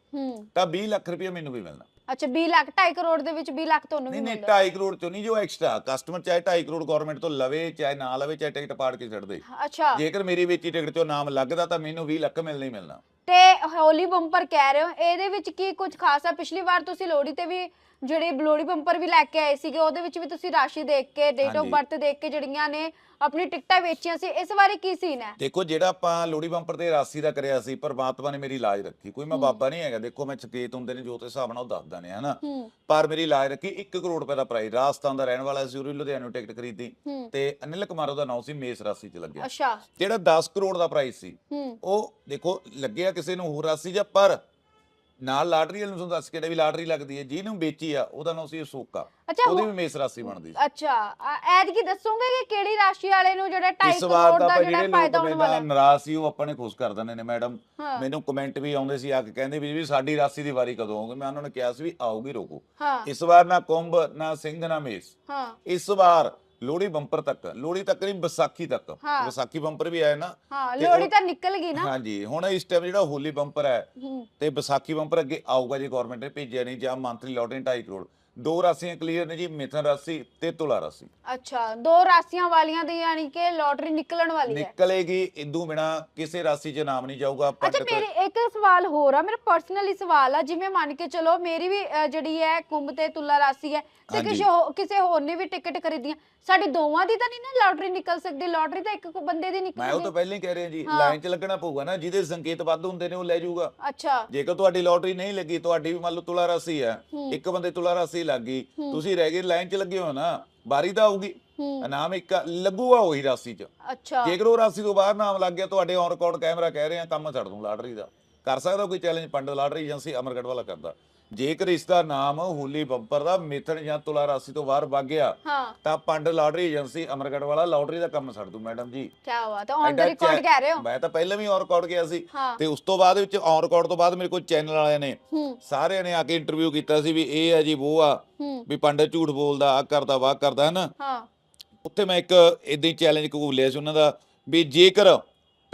ਤਾਂ 20 ਲੱਖ ਰੁਪਏ ਮੈਨੂੰ ਵੀ ਮਿਲਣਾ। ਅੱਛਾ 20 ਲੱਖ 2.5 ਕਰੋੜ ਦੇ ਵਿੱਚ 20 ਲੱਖ ਤੁਹਾਨੂੰ ਵੀ ਨਹੀਂ ਨਹੀਂ ਮਿਲਦਾ। 2.5 ਕਰੋੜ ਚੋਂ ਨਹੀਂ ਜੋ ਐਕਸਟਰਾ ਕਸਟਮਰ ਚਾਹੇ 2.5 ਕਰੋੜ ਗਵਰਨਮੈਂਟ ਤੋਂ ਲਵੇ ਚਾਹੇ ਨਾ ਲਵੇ ਚਾਹੇ ਟਿਕਟ ਪਾੜ ਕੇ ਛੱਡ ਦੇ। ਅੱਛਾ। ਜੇਕਰ ਮੇਰੀ ਵੇਚੀ ਟਿਕਟ ਚੋਂ ਨਾਮ ਲੱਗਦਾ ਤਾਂ ਮੈਨੂੰ 20 ਲੱਖ ਮਿਲਣਾ ਹੀ ਮਿਲਣਾ। ਤੇ ਹੋਲੀ ਬੰਪਰ ਕਹਿ ਰਹੇ ਹੋ, ਇਹਦੇ ਵਿੱਚ ਕੀ ਕੁਝ ਖਾਸ ਆ? ਪਿਛਲੀ ਵਾਰ ਤੁਸੀਂ ਲੋਹੜੀ ਤੇ ਵੀ ਜਿਹੜੇ ਲੋਹੜੀ ਬੰਪਰ ਵੀ ਲੈ ਕੇ ਆਏ ਸੀਗੇ ਉਹਦੇ ਵਿੱਚ ਵੀ ਤੁਸੀਂ ਰਾਸ਼ੀ ਦੇਖ ਕੇ ਡੇਟ ਆਫ ਹਾਂਜੀ। ਬਰਥ ਦੇਖ ਕੇ ਜਿਹੜੀਆਂ ਨੇ ਆਪਣੀ ਟਿਕਟਾਂ ਵੇਚੀਆਂ ਸੀ ਇਸ ਬਾਰੇ ਕੀ ਸੀਨ ਹੈ? ਦੇਖੋ ਜਿਹੜਾ ਆਪਾਂ ਲੋੜੀ ਬੰਪਰ ਤੇ ਰਾਸੀ ਦਾ ਕਰਿਆ ਸੀ ਪਰਮਾਤਮਾ ਨੇ ਮੇਰੀ ਲਾਜ ਰੱਖੀ। ਕੋਈ ਮੈਂ ਬਾਬਾ ਨਹੀਂ ਹੈਗਾ ਦੇਖੋ ਮੈਂ ਚਕੇਤ ਹੁੰਦੇ ਨੇ ਜੋ ਤੇ ਹਿਸਾਬ ਨਾਲ ਉਹ ਦੱਸਦਾ ਨੇ ਹਨਾ? ਹੂੰ। ਪਰ ਮੇਰੀ ਲਾਜ ਰੱਖੀ 1 ਕਰੋੜ ਰੁਪਏ ਦਾ ਪ੍ਰਾਈਸ ਰਾਜਸਥਾਨ ਦਾ ਰਹਿਣ ਵਾਲਾ ਸੀ ਉਰੇ ਲੁਧਿਆਣੇ ਟਿਕਟ ਖਰੀਦੀ। ਹੂੰ। ਤੇ ਅਨਿਲ ਕੁਮਾਰ ਉਹਦਾ ਨਾਮ ਸੀ ਮੇਸ ਰਾਸੀ ਚ ਲੱਗਿਆ। ਅੱਛਾ। ਜਿਹੜਾ 10 ਕਰੋੜ ਦਾ ਪ੍ਰਾਈਸ ਸੀ ਹੂੰ। ਉਹ ਦੇਖੋ ਲੱਗਿਆ ਕਿਸੇ ਨੂੰ ਹੋਰ ਰਾਸੀ ਜਾਂ ਪਰ ਨਾਲ ਲਾਟਰੀ ਵਾਲੇ ਨੂੰ ਤੁਹਾਨੂੰ ਦੱਸ ਕਿਹੜੇ ਵੀ ਲਾਟਰੀ ਲੱਗਦੀ ਹੈ ਜਿਹਨੂੰ ਵੇਚੀ ਆ ਉਹਦਾ ਨਾਮ ਸੀ ਅਸ਼ੋਕਾ। ਅੱਛਾ ਉਹਦੀ ਵੀ ਮੇਸ ਰਾਸੀ ਬਣਦੀ ਸੀ। ਅੱਛਾ ਐਦ ਕੀ ਦੱਸੋਗੇ ਕਿ ਕਿਹੜੀ ਰਾਸ਼ੀ ਵਾਲੇ ਨੂੰ ਜਿਹੜਾ 2.5 ਇਸ ਵਾਰ ਕਰੋੜ ਦਾ ਜਿਹੜਾ ਜਿਹੜੇ ਫਾਇਦਾ ਹੋਣ ਮੇਰੇ ਵਾਲਾ? ਨਾਲ ਹੈ? ਨਾਰਾਜ਼ ਸੀ ਉਹ ਆਪਾਂ ਨੇ ਖੁਸ਼ ਕਰ ਦਿੰਦੇ ਨੇ ਮੈਡਮ। ਹਾਂ। ਮੈਨੂੰ ਕਮੈਂਟ ਵੀ ਆਉਂਦੇ ਸੀ ਆ ਕੇ ਕਹਿੰਦੇ ਵੀ ਵੀ ਸਾਡੀ ਰਾਸੀ ਦੀ ਵਾਰੀ ਕਦੋਂ ਆਊਗੀ? ਮੈਂ ਉਹਨਾਂ ਨੂੰ ਕਿਹਾ ਸੀ ਵੀ ਆਊਗੀ ਰੋਕੋ। ਹਾਂ। ਇਸ ਵਾਰ ਨਾ ਕੁੰਭ ਨਾ ਸਿੰਘ ਨਾ ਮੇਸ। ਹਾਂ। ਇਸ ਵਾਰ ਲੋਹੜੀ ਬੰਪਰ ਤੱਕ ਲੋਹੜੀ ਤੱਕ ਨਹੀਂ ਵਿਸਾਖੀ ਤੱਕ। ਹਾਂ। ਵਿਸਾਖੀ ਬੰਪਰ ਵੀ ਆਇਆ ਨਾ। ਹਾਂ ਤੇ ਉਹ- ਤਾਂ ਨਿਕਲ ਗਈ ਨਾ। ਹਾਂਜੀ ਹੁਣ ਇਸ ਟਾਈਮ ਜਿਹੜਾ ਹੋਲੀ ਬੰਪਰ ਹੈ ਹੂੰ। ਤੇ ਵਿਸਾਖੀ ਬੰਪਰ ਅੱਗੇ ਆਊਗਾ ਜੇ ਗਵਰਨਮੈਂਟ ਨੇ ਭੇਜਿਆ ਨਹੀਂ ਜਾਂ ਮੰਥਲੀ ਲੋਟਰੀ 2.5 ਕਰੋੜ। ਦੋ ਰਾਸੀਆਂ ਕਲੀਅਰ ਨੇ ਜੀ ਮਿਥਨ ਰਾਸੀ ਤੇ ਤੁਲਾ ਰਾਸੀ ਅੱਛਾ ਦੋ ਰਾਸੀਆਂ ਵਾਲੀਆਂ ਦੀ ਯਾਨੀ ਕਿ ਲੋਟਰੀ ਨਿਕਲਣ ਵਾਲੀ ਹੈ ਨਿਕਲੇਗੀ ਇਦੋਂ ਬਿਨਾ ਕਿਸੇ ਰਾਸੀ 'ਚ ਨਾਮ ਨਹੀਂ ਜਾਊਗਾ ਅੱਛਾ ਮੇਰੀ ਇੱਕ ਸਵਾਲ ਹੋਰ ਆ ਮੇਰਾ ਪਰਸਨਲੀ ਸਵਾਲ ਆ ਜਿਵੇਂ ਮੰਨ ਕੇ ਚਲੋ ਮੇਰੀ ਵੀ ਅ, ਜਿਹੜੀ ਹੈ ਕੁੰਭ ਤੇ ਤੁਲਾ ਰਾਸੀ ਹੈ ਤੇ ਹਾਂਜੀ। ਕਿਸੇ ਹੋ- ਕਿਸੇ ਹੋਰ ਨੇ ਵੀ ਟਿਕਟ ਖਰੀਦੀਆਂ ਸਾਡੀ ਦੋਵਾਂ ਦੀ ਤਾਂ ਨਹੀਂ ਨਾ ਲੋਟਰੀ ਨਿਕਲ ਸਕਦੀ ਲੋਟਰੀ ਤਾਂ ਇੱਕ ਬੰਦੇ ਦੀ ਮੈਂ ਉਹ ਨਿਕਲਦੀ ਤਾਂ ਪਹਿਲਾਂ ਹੀ ਕਹਿ ਰਿਹਾ ਜੀ ਹਾਂ। ਲਾਈਨ 'ਚ ਲੱਗਣਾ ਪਊਗਾ ਨਾ ਜਿਹਦੇ ਸੰਕੇਤ ਵੱਧ ਹੁੰਦੇ ਨੇ ਉਹ ਲੈ ਜਾਊਗਾ ਅੱਛਾ ਜੇਕਰ ਤੁਹਾਡੀ ਲੋਟਰੀ ਨਹੀਂ ਲੱਗੀ ਤੁਹਾਡੀ ਵੀ ਮੰਨ ਲਓ ਤੁਲਾ ਰਾਸੀ ਹੈ ਹੂੰ। ਇੱਕ ਬੰਦੇ ਤੁਲਾ ਰਾਸੀ ਲੱਗ ਗਈ। ਤੁਸੀਂ ਰਹਿ ਗਏ ਲਾਈਨ 'ਚ ਲੱਗੇ ਹੋ ਨਾ ਬਾਰੀ ਤਾਂ ਆਊਗੀ। ਹੂੰ। ਇਨਾਮ ਇੱਕ ਲੱਗੂਗਾ ਉਹੀ ਰਾਸੀ 'ਚ। ਅੱਛਾ। ਜੇਕਰ ਉਹ ਰਾਸੀ ਤੋਂ ਬਾਹਰ ਨਾਮ ਲੱਗ ਗਿਆ ਤੁਹਾਡੇ ਔਨ ਰਿਕਾਰਡ ਕੈਮਰਾ ਕਹਿ ਰਹੇ ਆ ਕੰਮ ਛੱਡ ਦੂੰ ਲਾਟਰੀ ਦਾ। ਕਰ ਸਕਦਾ ਕੋਈ challenge Pandit lottery agency Amargarh ਵਾਲਾ ਕਰਦਾ। ਜੇਕਰ ਇਸ ਦਾ ਨਾਮ ਹੋਲੀ ਬੰਪਰ ਦਾ ਮਿਥਨ ਜਾਂ ਤੁਲਾ ਰਾਸੀ ਤੋਂ ਬਾਹਰ ਵਗ ਗਿਆ ਹਾਂ। ਤਾਂ ਪੰਡ ਲਾਟਰੀ ਏਜੰਸੀ ਅਮਰਗੜ ਵਾਲਾ ਲਾਟਰੀ ਦਾ ਕੰਮ ਛੱਡ ਦੂੰ ਮੈਡਮ ਜੀ। ਕੀ ਬਾਤ ਹੈ ਔਨ ਦਾ ਰਿਕਾਰਡ ਕਹਿ ਰਹੇ ਹੋ? ਮੈਂ ਤਾਂ ਪਹਿਲਾਂ ਵੀ ਔਨ ਰਿਕਾਰਡ ਗਿਆ ਸੀ। ਤੇ ਉਸ ਤੋਂ ਬਾਅਦ ਵਿੱਚ ਔਨ ਰਿਕਾਰਡ ਤੋਂ ਬਾਅਦ ਮੇਰੇ ਕੋਲ ਚੈਨਲ ਵਾਲਿਆਂ ਨੇ ਸਾਰਿਆਂ ਨੇ ਆ ਕੇ ਇੰਟਰਵਿਊ ਕੀਤਾ ਸੀ ਵੀ ਇਹ ਹੈ ਜੀ ਉਹ ਆ ਵੀ ਪੰਡਤ ਝੂਠ ਬੋਲਦਾ ਆ ਕਰਦਾ ਵਾਹ ਕਰਦਾ ਹੈ ਨਾ ਹਾਂ। ਉੱਥੇ ਮੈਂ ਇੱਕ ਇਦਾਂ ਹੀ ਚੈਲੰਜ ਕਬੂਲਿਆ ਸੀ ਉਹਨਾਂ ਦਾ ਵੀ ਜੇਕਰ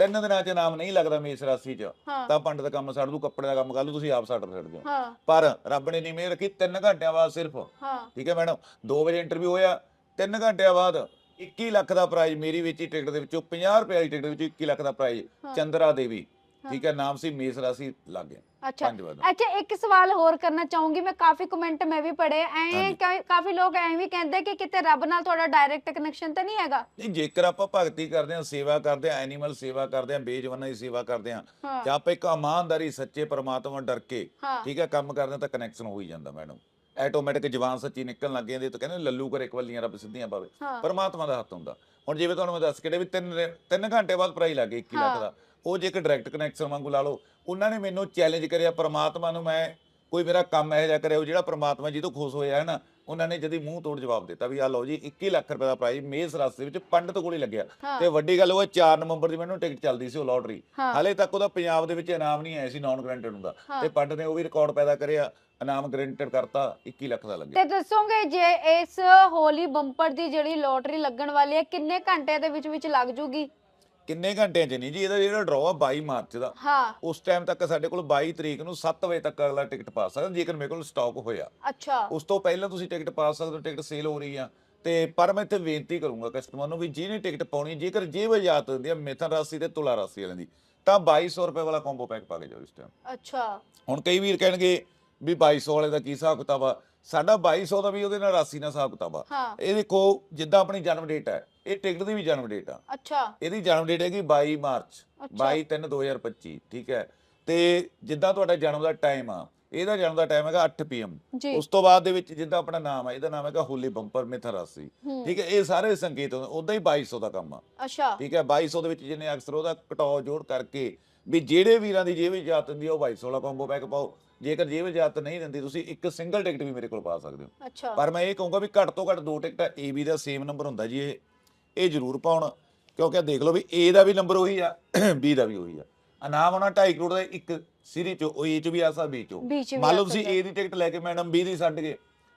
ਤਿੰਨ ਦਿਨਾਂ 'ਚ ਨਾਮ ਨਹੀਂ ਲੱਗਦਾ ਮੇਸ ਰਾਸੀ 'ਚ ਹਾਂ। ਤਾਂ ਪੰਡਤ ਕੰਮ ਛੱਡ ਦੂ ਕੱਪੜੇ ਦਾ ਕੰਮ ਕਰ ਲੂ ਤੁਸੀਂ ਆਪ ਛੱਡ ਛੱਡ ਦਿਓ ਹਾਂ। ਪਰ ਰੱਬ ਨੇ ਨਹੀਂ ਮਿਹਰ ਰੱਖੀ 3 ਘੰਟਿਆਂ ਬਾਅਦ ਸਿਰਫ। ਹਾਂ। ਠੀਕ ਹੈ ਮੈਡਮ 2 ਵਜੇ ਇੰਟਰਵਿਊ ਹੋਇਆ 3 ਘੰਟਿਆਂ ਬਾਅਦ 21 ਲੱਖ ਦਾ ਪ੍ਰਾਈਜ਼ ਮੇਰੀ ਵੇਚੀ ਟਿਕਟ ਦੇ ਵਿੱਚੋਂ 50 ਰੁਪਏ ਵਾਲੀ ਟਿਕਟ ਦੇ ਵਿੱਚੋਂ 21 ਲੱਖ ਦਾ ਪ੍ਰਾਈਜ਼ ਹਾਂ। ਚੰਦਰਾ ਦੇਵੀ। ਹਾਂ। ਠੀਕ ਹੈ ਨਾਮ ਸੀ ਮੇਸ ਰਾਸੀ ਲੱਗ ਗਿਆ। ਅੱਛਾ ਅੱਛਾ ਇੱਕ ਸਵਾਲ ਹੋਰ ਕਰਨਾ ਚਾਹੂੰਗੀ ਮੈਂ ਕਾਫੀ ਕਮੈਂਟ ਮੈਂ ਵੀ ਪੜ੍ਹੇ ਐ। ਕਾਫੀ ਲੋਕ ਐਂ ਵੀ ਕਹਿੰਦੇ ਕਿ ਕਿਤੇ ਰੱਬ ਨਾਲ ਤੁਹਾਡਾ ਡਾਇਰੈਕਟ ਕਨੈਕਸ਼ਨ ਤਾਂ ਨਹੀਂ ਹੈਗਾ? ਨਹੀਂ ਜੇਕਰ ਆਪਾਂ ਭਗਤੀ ਕਰਦੇ ਹਾਂ ਸੇਵਾ ਕਰਦੇ ਹਾਂ ਐਨੀਮਲ ਸੇਵਾ ਕਰਦੇ ਹਾਂ ਬੇਜਵਾਨਾਂ ਦੀ ਸੇਵਾ ਕਰਦੇ ਹਾਂ ਜਾਂ ਆਪਾਂ ਇੱਕ ਇਮਾਨਦਾਰੀ ਸੱਚੇ ਪ੍ਰਮਾਤਮਾ ਡਰ ਕੇ ਠੀਕ ਹੈ ਕੰਮ ਕਰਦੇ ਤਾਂ ਕਨੈਕਸ਼ਨ ਹੋ ਹੀ ਜਾਂਦਾ ਮੈਡਮ ਆਟੋਮੈਟਿਕ ਜਵਾਨ ਸੱਚੀ ਨਿਕਲਣ ਲੱਗ ਜਾਂਦੇ ਤਾਂ ਕਹਿੰਦੇ ਲੱਲੂ ਕਰੇ ਕਵਲੀਆਂ ਰੱਬ ਸਿੱਧੀਆਂ ਪਾਵੇ। ਪਰਮਾਤਮਾ ਦਾ ਹੱਥ ਹੁੰਦਾ। ਹੁਣ ਜਿਵੇਂ ਤੁਹਾਨੂੰ ਮੈਂ ਦੱਸ ਕੇ ਵੀ ਤਿੰਨ ਤਿੰਨ ਘੰਟੇ ਬਾਅਦ ਪ੍ਰਾਈ ਲੱਗ ਗਈ 21 ਲੱਖ। ਦਾ। ਉਹ ਜੇ ਇੱਕ ਡਾਇਰੈਕਟ ਕਨੈਕਸ਼ਨ ਵਾਂਗੂ ਲਾ ਲਓ ਉਹਨਾਂ ਨੇ ਮੈਨੂੰ ਚੈਲੰਜ ਕਰਿਆ ਪਰਮਾਤਮਾ ਨੂੰ ਮੈਂ ਕੋਈ ਮੇਰਾ ਕੰਮ ਇਹੋ ਜਿਹਾ ਕਰਿਆ ਉਹ ਜਿਹੜਾ ਪਰਮਾਤਮਾ ਜੀ ਤੋਂ ਖੁਸ਼ ਹੋਇਆ ਹੈ ਨਾ ਉਹਨਾਂ ਨੇ ਜਦੀ ਮੂੰਹ ਤੋੜ ਜਵਾਬ ਦਿੱਤਾ ਵੀ ਆ ਲਓ ਜੀ 21 ਲੱਖ ਰੁਪਏ ਦਾ ਪ੍ਰਾਈਜ਼ ਮੇਸ ਰਸਤੇ ਵਿੱਚ ਪੰਡਤ ਕੋਲ ਲੱਗਿਆ। ਤੇ ਵੱਡੀ ਗੱਲ ਉਹ 4 ਨਵੰਬਰ ਦੀ ਮੈਨੂੰ ਟਿਕਟ ਚੱਲਦੀ ਸੀ ਉਹ ਲੋਟਰੀ ਹਾਲੇ ਤੱਕ ਉਹਦਾ ਪੰਜਾਬ ਦੇ ਵਿੱਚ ਇਨਾਮ ਨਹੀਂ ਆਇਆ ਸੀ ਨਾਨ ਗਰੰਟਡ ਹੁੰਦਾ। ਤੇ ਪੰਡਤ ਨੇ ਉਹ ਵੀ ਰਿਕਾਰਡ ਪੈਦਾ ਕਰਿਆ ਇਨਾਮ ਗਰੰਟਡ ਕਰਤਾ 21 ਲੱਖ ਦਾ ਲੱਗਿਆ। ਤੇ ਦੱਸੋਗੇ ਜੇ ਇਸ ਹੋਲੀ ਬੰਪਰ ਦੀ ਜਿਹੜੀ ਲੋਟਰੀ ਲੱਗਣ ਵਾਲੀ ਹੈ ਕਿੰਨੇ ਘੰਟੇ ਦੇ ਵਿੱਚ ਵਿੱਚ ਲੱਗ ਜੂਗੀ? ਕਿੰਨੇ ਘੰਟਿਆਂ 'ਚ ਨਹੀਂ ਜੀ ਇਹਦਾ ਜਿਹੜਾ ਡਰਾਅ ਆ 22 ਮਾਰਚ ਦਾ। ਹਾਂ। ਉਸ ਟਾਈਮ ਤੱਕ ਸਾਡੇ ਕੋਲ 22 ਤਰੀਕ ਨੂੰ 7 ਵਜੇ ਤੱਕ ਅਗਲਾ ਟਿਕਟ ਪਾ ਸਕਦਾ ਜੇਕਰ ਮੇਰੇ ਕੋਲ ਸਟਾਕ ਹੋਇਆ। ਅੱਛਾ। ਉਸ ਤੋਂ ਪਹਿਲਾਂ ਤੁਸੀਂ ਟਿਕਟ ਪਾ ਸਕਦੇ ਹੋ ਟਿਕਟ ਸੇਲ ਹੋ ਰਹੀ ਆ। ਤੇ ਪਰ ਮੈਂ ਇੱਥੇ ਬੇਨਤੀ ਕਰੂੰਗਾ ਕਸਟਮਰ ਨੂੰ ਵੀ ਜਿਹਨੇ ਟਿਕਟ ਪਾਉਣੀ ਜੇਕਰ ਜੇਬ ਇਜਾਜ਼ਤ ਹੁੰਦੀ ਆ ਮਿਥਨ ਰਾਸ਼ੀ ਤੇ ਤੁਲਾ ਰਾਸ਼ੀ ਵਾਲਿਆਂ ਦੀ ਤਾਂ 2200 ਰੁਪਏ ਵਾਲਾ ਕੰਬੋ ਪੈਕ ਪਾ ਕੇ ਜਾਓ ਇਸ ਟਾਈਮ ਅੱਛਾ। ਹੁਣ ਕਈ ਵੀਰ ਕਹਿਣਗੇ ਵੀ 2200 ਵਾਲੇ ਦਾ ਕੀ ਹਿਸਾਬ ਕਿਤਾਬ ਆ? ਸਾਡਾ 2200 ਦਾ ਵੀ ਉਹਦੇ ਨਾਲ ਰਾਸ਼ੀ ਨਾਲ ਹਿਸਾਬ ਕਿਤਾਬ ਆ। ਹਾਂ। ਇਹ ਦੇਖੋ ਜਿੱਦਾਂ ਆਪਣੀ ਜਨਮ ਡੇਟ ਹੈ ਇਹ ਟਿਕਟ ਦੀ ਵੀ ਜਨਮ ਡੇਟ ਆ। ਅੱਛਾ। ਇਹਦੀ ਜਨਮ ਡੇਟ ਹੈਗੀ 22 ਮਾਰਚ ਅੱਛਾ। 22 3 2025 ਠੀਕ ਹੈ। ਤੇ ਜਿੱਦਾਂ ਤੁਹਾਡਾ ਜਨਮ ਦਾ ਟਾਈਮ ਆ ਇਹਦਾ ਜਨਮ ਦਾ ਟਾਈਮ ਹੈਗਾ 8 ਪੀਐਮ ਜੀ। ਉਸ ਤੋਂ ਬਾਅਦ ਦੇ ਵਿੱਚ ਜਿੱਦਾਂ ਆਪਣਾ ਨਾਮ ਆ ਇਹਦਾ ਨਾਮ ਹੈਗਾ ਹੋਲੀ ਬੰਪਰ ਮਿਥਰ ਰਾਸੀ। ਹੂੰ। ਠੀਕ ਹੈ ਇਹ ਸਾਰੇ ਸੰਕੇਤ ਉਦਾਂ ਹੀ 2200 ਦਾ ਕੰਮ ਆ। ਅੱਛਾ। ਠੀਕ ਹੈ 2200 ਦੇ ਵਿੱਚ ਜਿੰਨੇ ਅਕਸਰ ਉਹਦਾ ਘਟਾਓ ਜੋੜ ਕਰਕੇ ਵੀ ਜਿਹੜੇ ਵੀਰਾਂ ਦੀ ਜੇਬ ਇਜਾਜ਼ਤ ਹੁੰਦੀ ਆ ਉਹ 2200 ਵਾਲਾ ਕੰਬੋ ਪੈਕ ਪਾਓ। ਜੇਕਰ ਜੇਬ ਇਜਾਜ਼ਤ ਨਹੀਂ ਦਿੰਦੀ ਤੁਸੀਂ ਇੱਕ ਸਿੰਗਲ ਟਿਕਟ ਵੀ ਮੇਰੇ ਕੋਲ ਪਾ ਸਕਦੇ ਹੋ। ਅੱਛਾ। ਪਰ ਮੈਂ ਇਹ ਕਹੂੰਗਾ ਵੀ ਘੱਟ ਤੋਂ ਘੱਟ ਦੋ ਟਿਕਟਾਂ ਏ ਬੀ ਦਾ ਸੇਮ ਨੰਬਰ ਹੁੰਦਾ ਜੀ ਇਹ। ਇਹ ਜ਼ਰੂਰ ਪਾਉਣ ਕਿਉਂਕਿ ਆਹ ਦੇਖ ਲਓ ਵੀ ਏ ਦਾ ਵੀ ਨੰਬਰ ਉਹੀ ਆ ਬੀ ਦਾ ਵੀ ਉਹੀ ਆ। ਇਨਾਮ ਹੋਣਾ 2.5 ਕਰੋੜ ਦਾ ਇੱਕ ਸੀਰੀ ਚ ਉਹ ਏ ਚ ਵੀ ਆ ਸਕਦਾ ਬੀ ਚੋਂ। ਮੰਨ ਲਓ ਆ ਤੁਸੀਂ। ਏ ਦੀ ਟਿਕਟ ਲੈ ਕੇ ਮੈਡਮ ਬੀ ਦੀ ਛੱਡ ਗਏ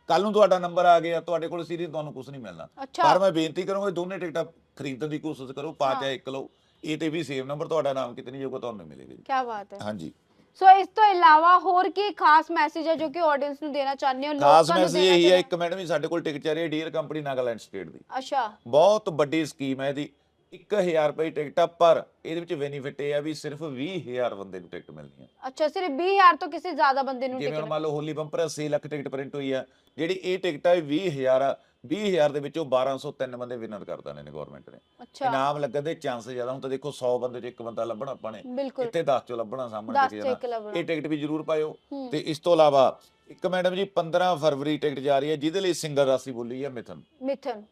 ਕੱਲ ਨੂੰ ਤੁਹਾਡਾ ਨੰਬਰ ਆ ਗਿਆ ਤੁਹਾਡੇ ਕੋਲ ਸੀਰੀ ਤੁਹਾਨੂੰ ਕੁਝ ਨਹੀਂ ਮਿਲਣਾ। ਪਰ ਮੈਂ ਬੇਨਤੀ ਕਰੂੰਗਾ ਦੋਨੇ ਟਿਕਟਾਂ ਖਰੀਦਣ ਦੀ ਕੋਸ਼ਿਸ਼ ਕਰੋ ਪਾ। ਚਾਹੇ ਇੱਕ ਲਓ। ਏ ਤੇ ਵੀ ਸੇਮ ਨੰਬਰ ਤੁਹਾਡਾ ਨਾਮ ਕਿਤੇ ਨਹੀਂ ਜਾਊਗਾ ਤੁਹਾਨੂੰ ਮਿਲੇਗਾ ਜੀ। ਕੀ ਬਾਤ ਹੈ। ਹਾਂਜੀ। ਸੋ ਇਸ ਤੋਂ ਇਲਾਵਾ ਹੋਰ ਕੀ ਖਾਸ ਮੈਸੇਜ ਹੈ ਜੋ ਕਿ ਆਡੀਅנס ਨੂੰ ਦੇਣਾ ਚਾਹੁੰਦੇ ਹੋ? ਖਾਸ ਲੋਕਾਂ ਨੂੰ ਮੈਸੇਜ ਇਹੀ ਹੈ ਇੱਕ ਮੈਡਮ ਜੀ ਸਾਡੇ ਕੋਲ ਟਿਕਟ ਚੱਲ ਰਹੀ ਹੈ ਡੀਅਰ ਕੰਪਨੀ ਨਾਗਾਲੈਂਡ ਸਟੇਟ ਦੀ? ਅੱਛਾ। ਬਹੁਤ ਵੱਡੀ ਸਕੀਮ ਹੈ ਇਹਦੀ। 1000 ਰੁਪਏ ਟਿਕਟ ਆ ਪਰ ਇਹਦੇ ਵਿੱਚ ਬੈਨੀਫਿਟ ਇਹ ਆ ਵੀ ਸਿਰਫ 20000 ਬੰਦੇ ਨੂੰ ਟਿਕਟ ਮਿਲਣੀ ਹੈ। ਅੱਛਾ ਸਿਰਫ 20000 ਤੋਂ ਕਿਸੇ ਜ਼ਿਆਦਾ ਬੰਦੇ ਨੂੰ ਜਿਵੇਂ ਮੰਨ ਲਓ Holi bumper 6 lakh ticket print ਹੋਈ ਆ ਜਿਹੜੀ ਇਹ ਟਿਕਟ ਆ ਇਹ 20000 ਆ। 20000 ਦੇ ਵਿੱਚੋਂ 1203 ਬੰਦੇ ਵਿਨਰ ਕਰਦਾ ਨੇ ਗਵਰਨਮੈਂਟ ਨੇ। ਇਨਾਮ ਲੱਗਣ ਦੇ ਚਾਂਸ ਜ਼ਿਆਦਾ ਹੁਣ ਤਾਂ ਦੇਖੋ 100 ਬੰਦੇ ਚ ਇੱਕ ਬੰਦਾ ਲੱਭਣਾ ਆਪਾਂ ਨੇ। ਇੱਥੇ 10 ਚੋਂ ਲੱਭਣਾ ਸਾਹਮਣੇ 10 ਦਿਖ ਤੇ ਜਾਣਾ ਇਹ ਟਿਕਟ ਵੀ ਜ਼ਰੂਰ ਪਾਇਓ। ਤੇ ਇਸ ਤੋਂ ਇਲਾਵਾ ਇੱਕ ਮੈਡਮ ਜੀ 15 ਫਰਵਰੀ ਟਿਕਟ ਜਾ ਰਹੀ ਹੈ ਜਿਹਦੇ ਲਈ ਸਿੰਗਲ ਰਾਸ਼ੀ ਬੋਲੀ ਹੈ ਮਿਥਨ। ਮਿਥਨ।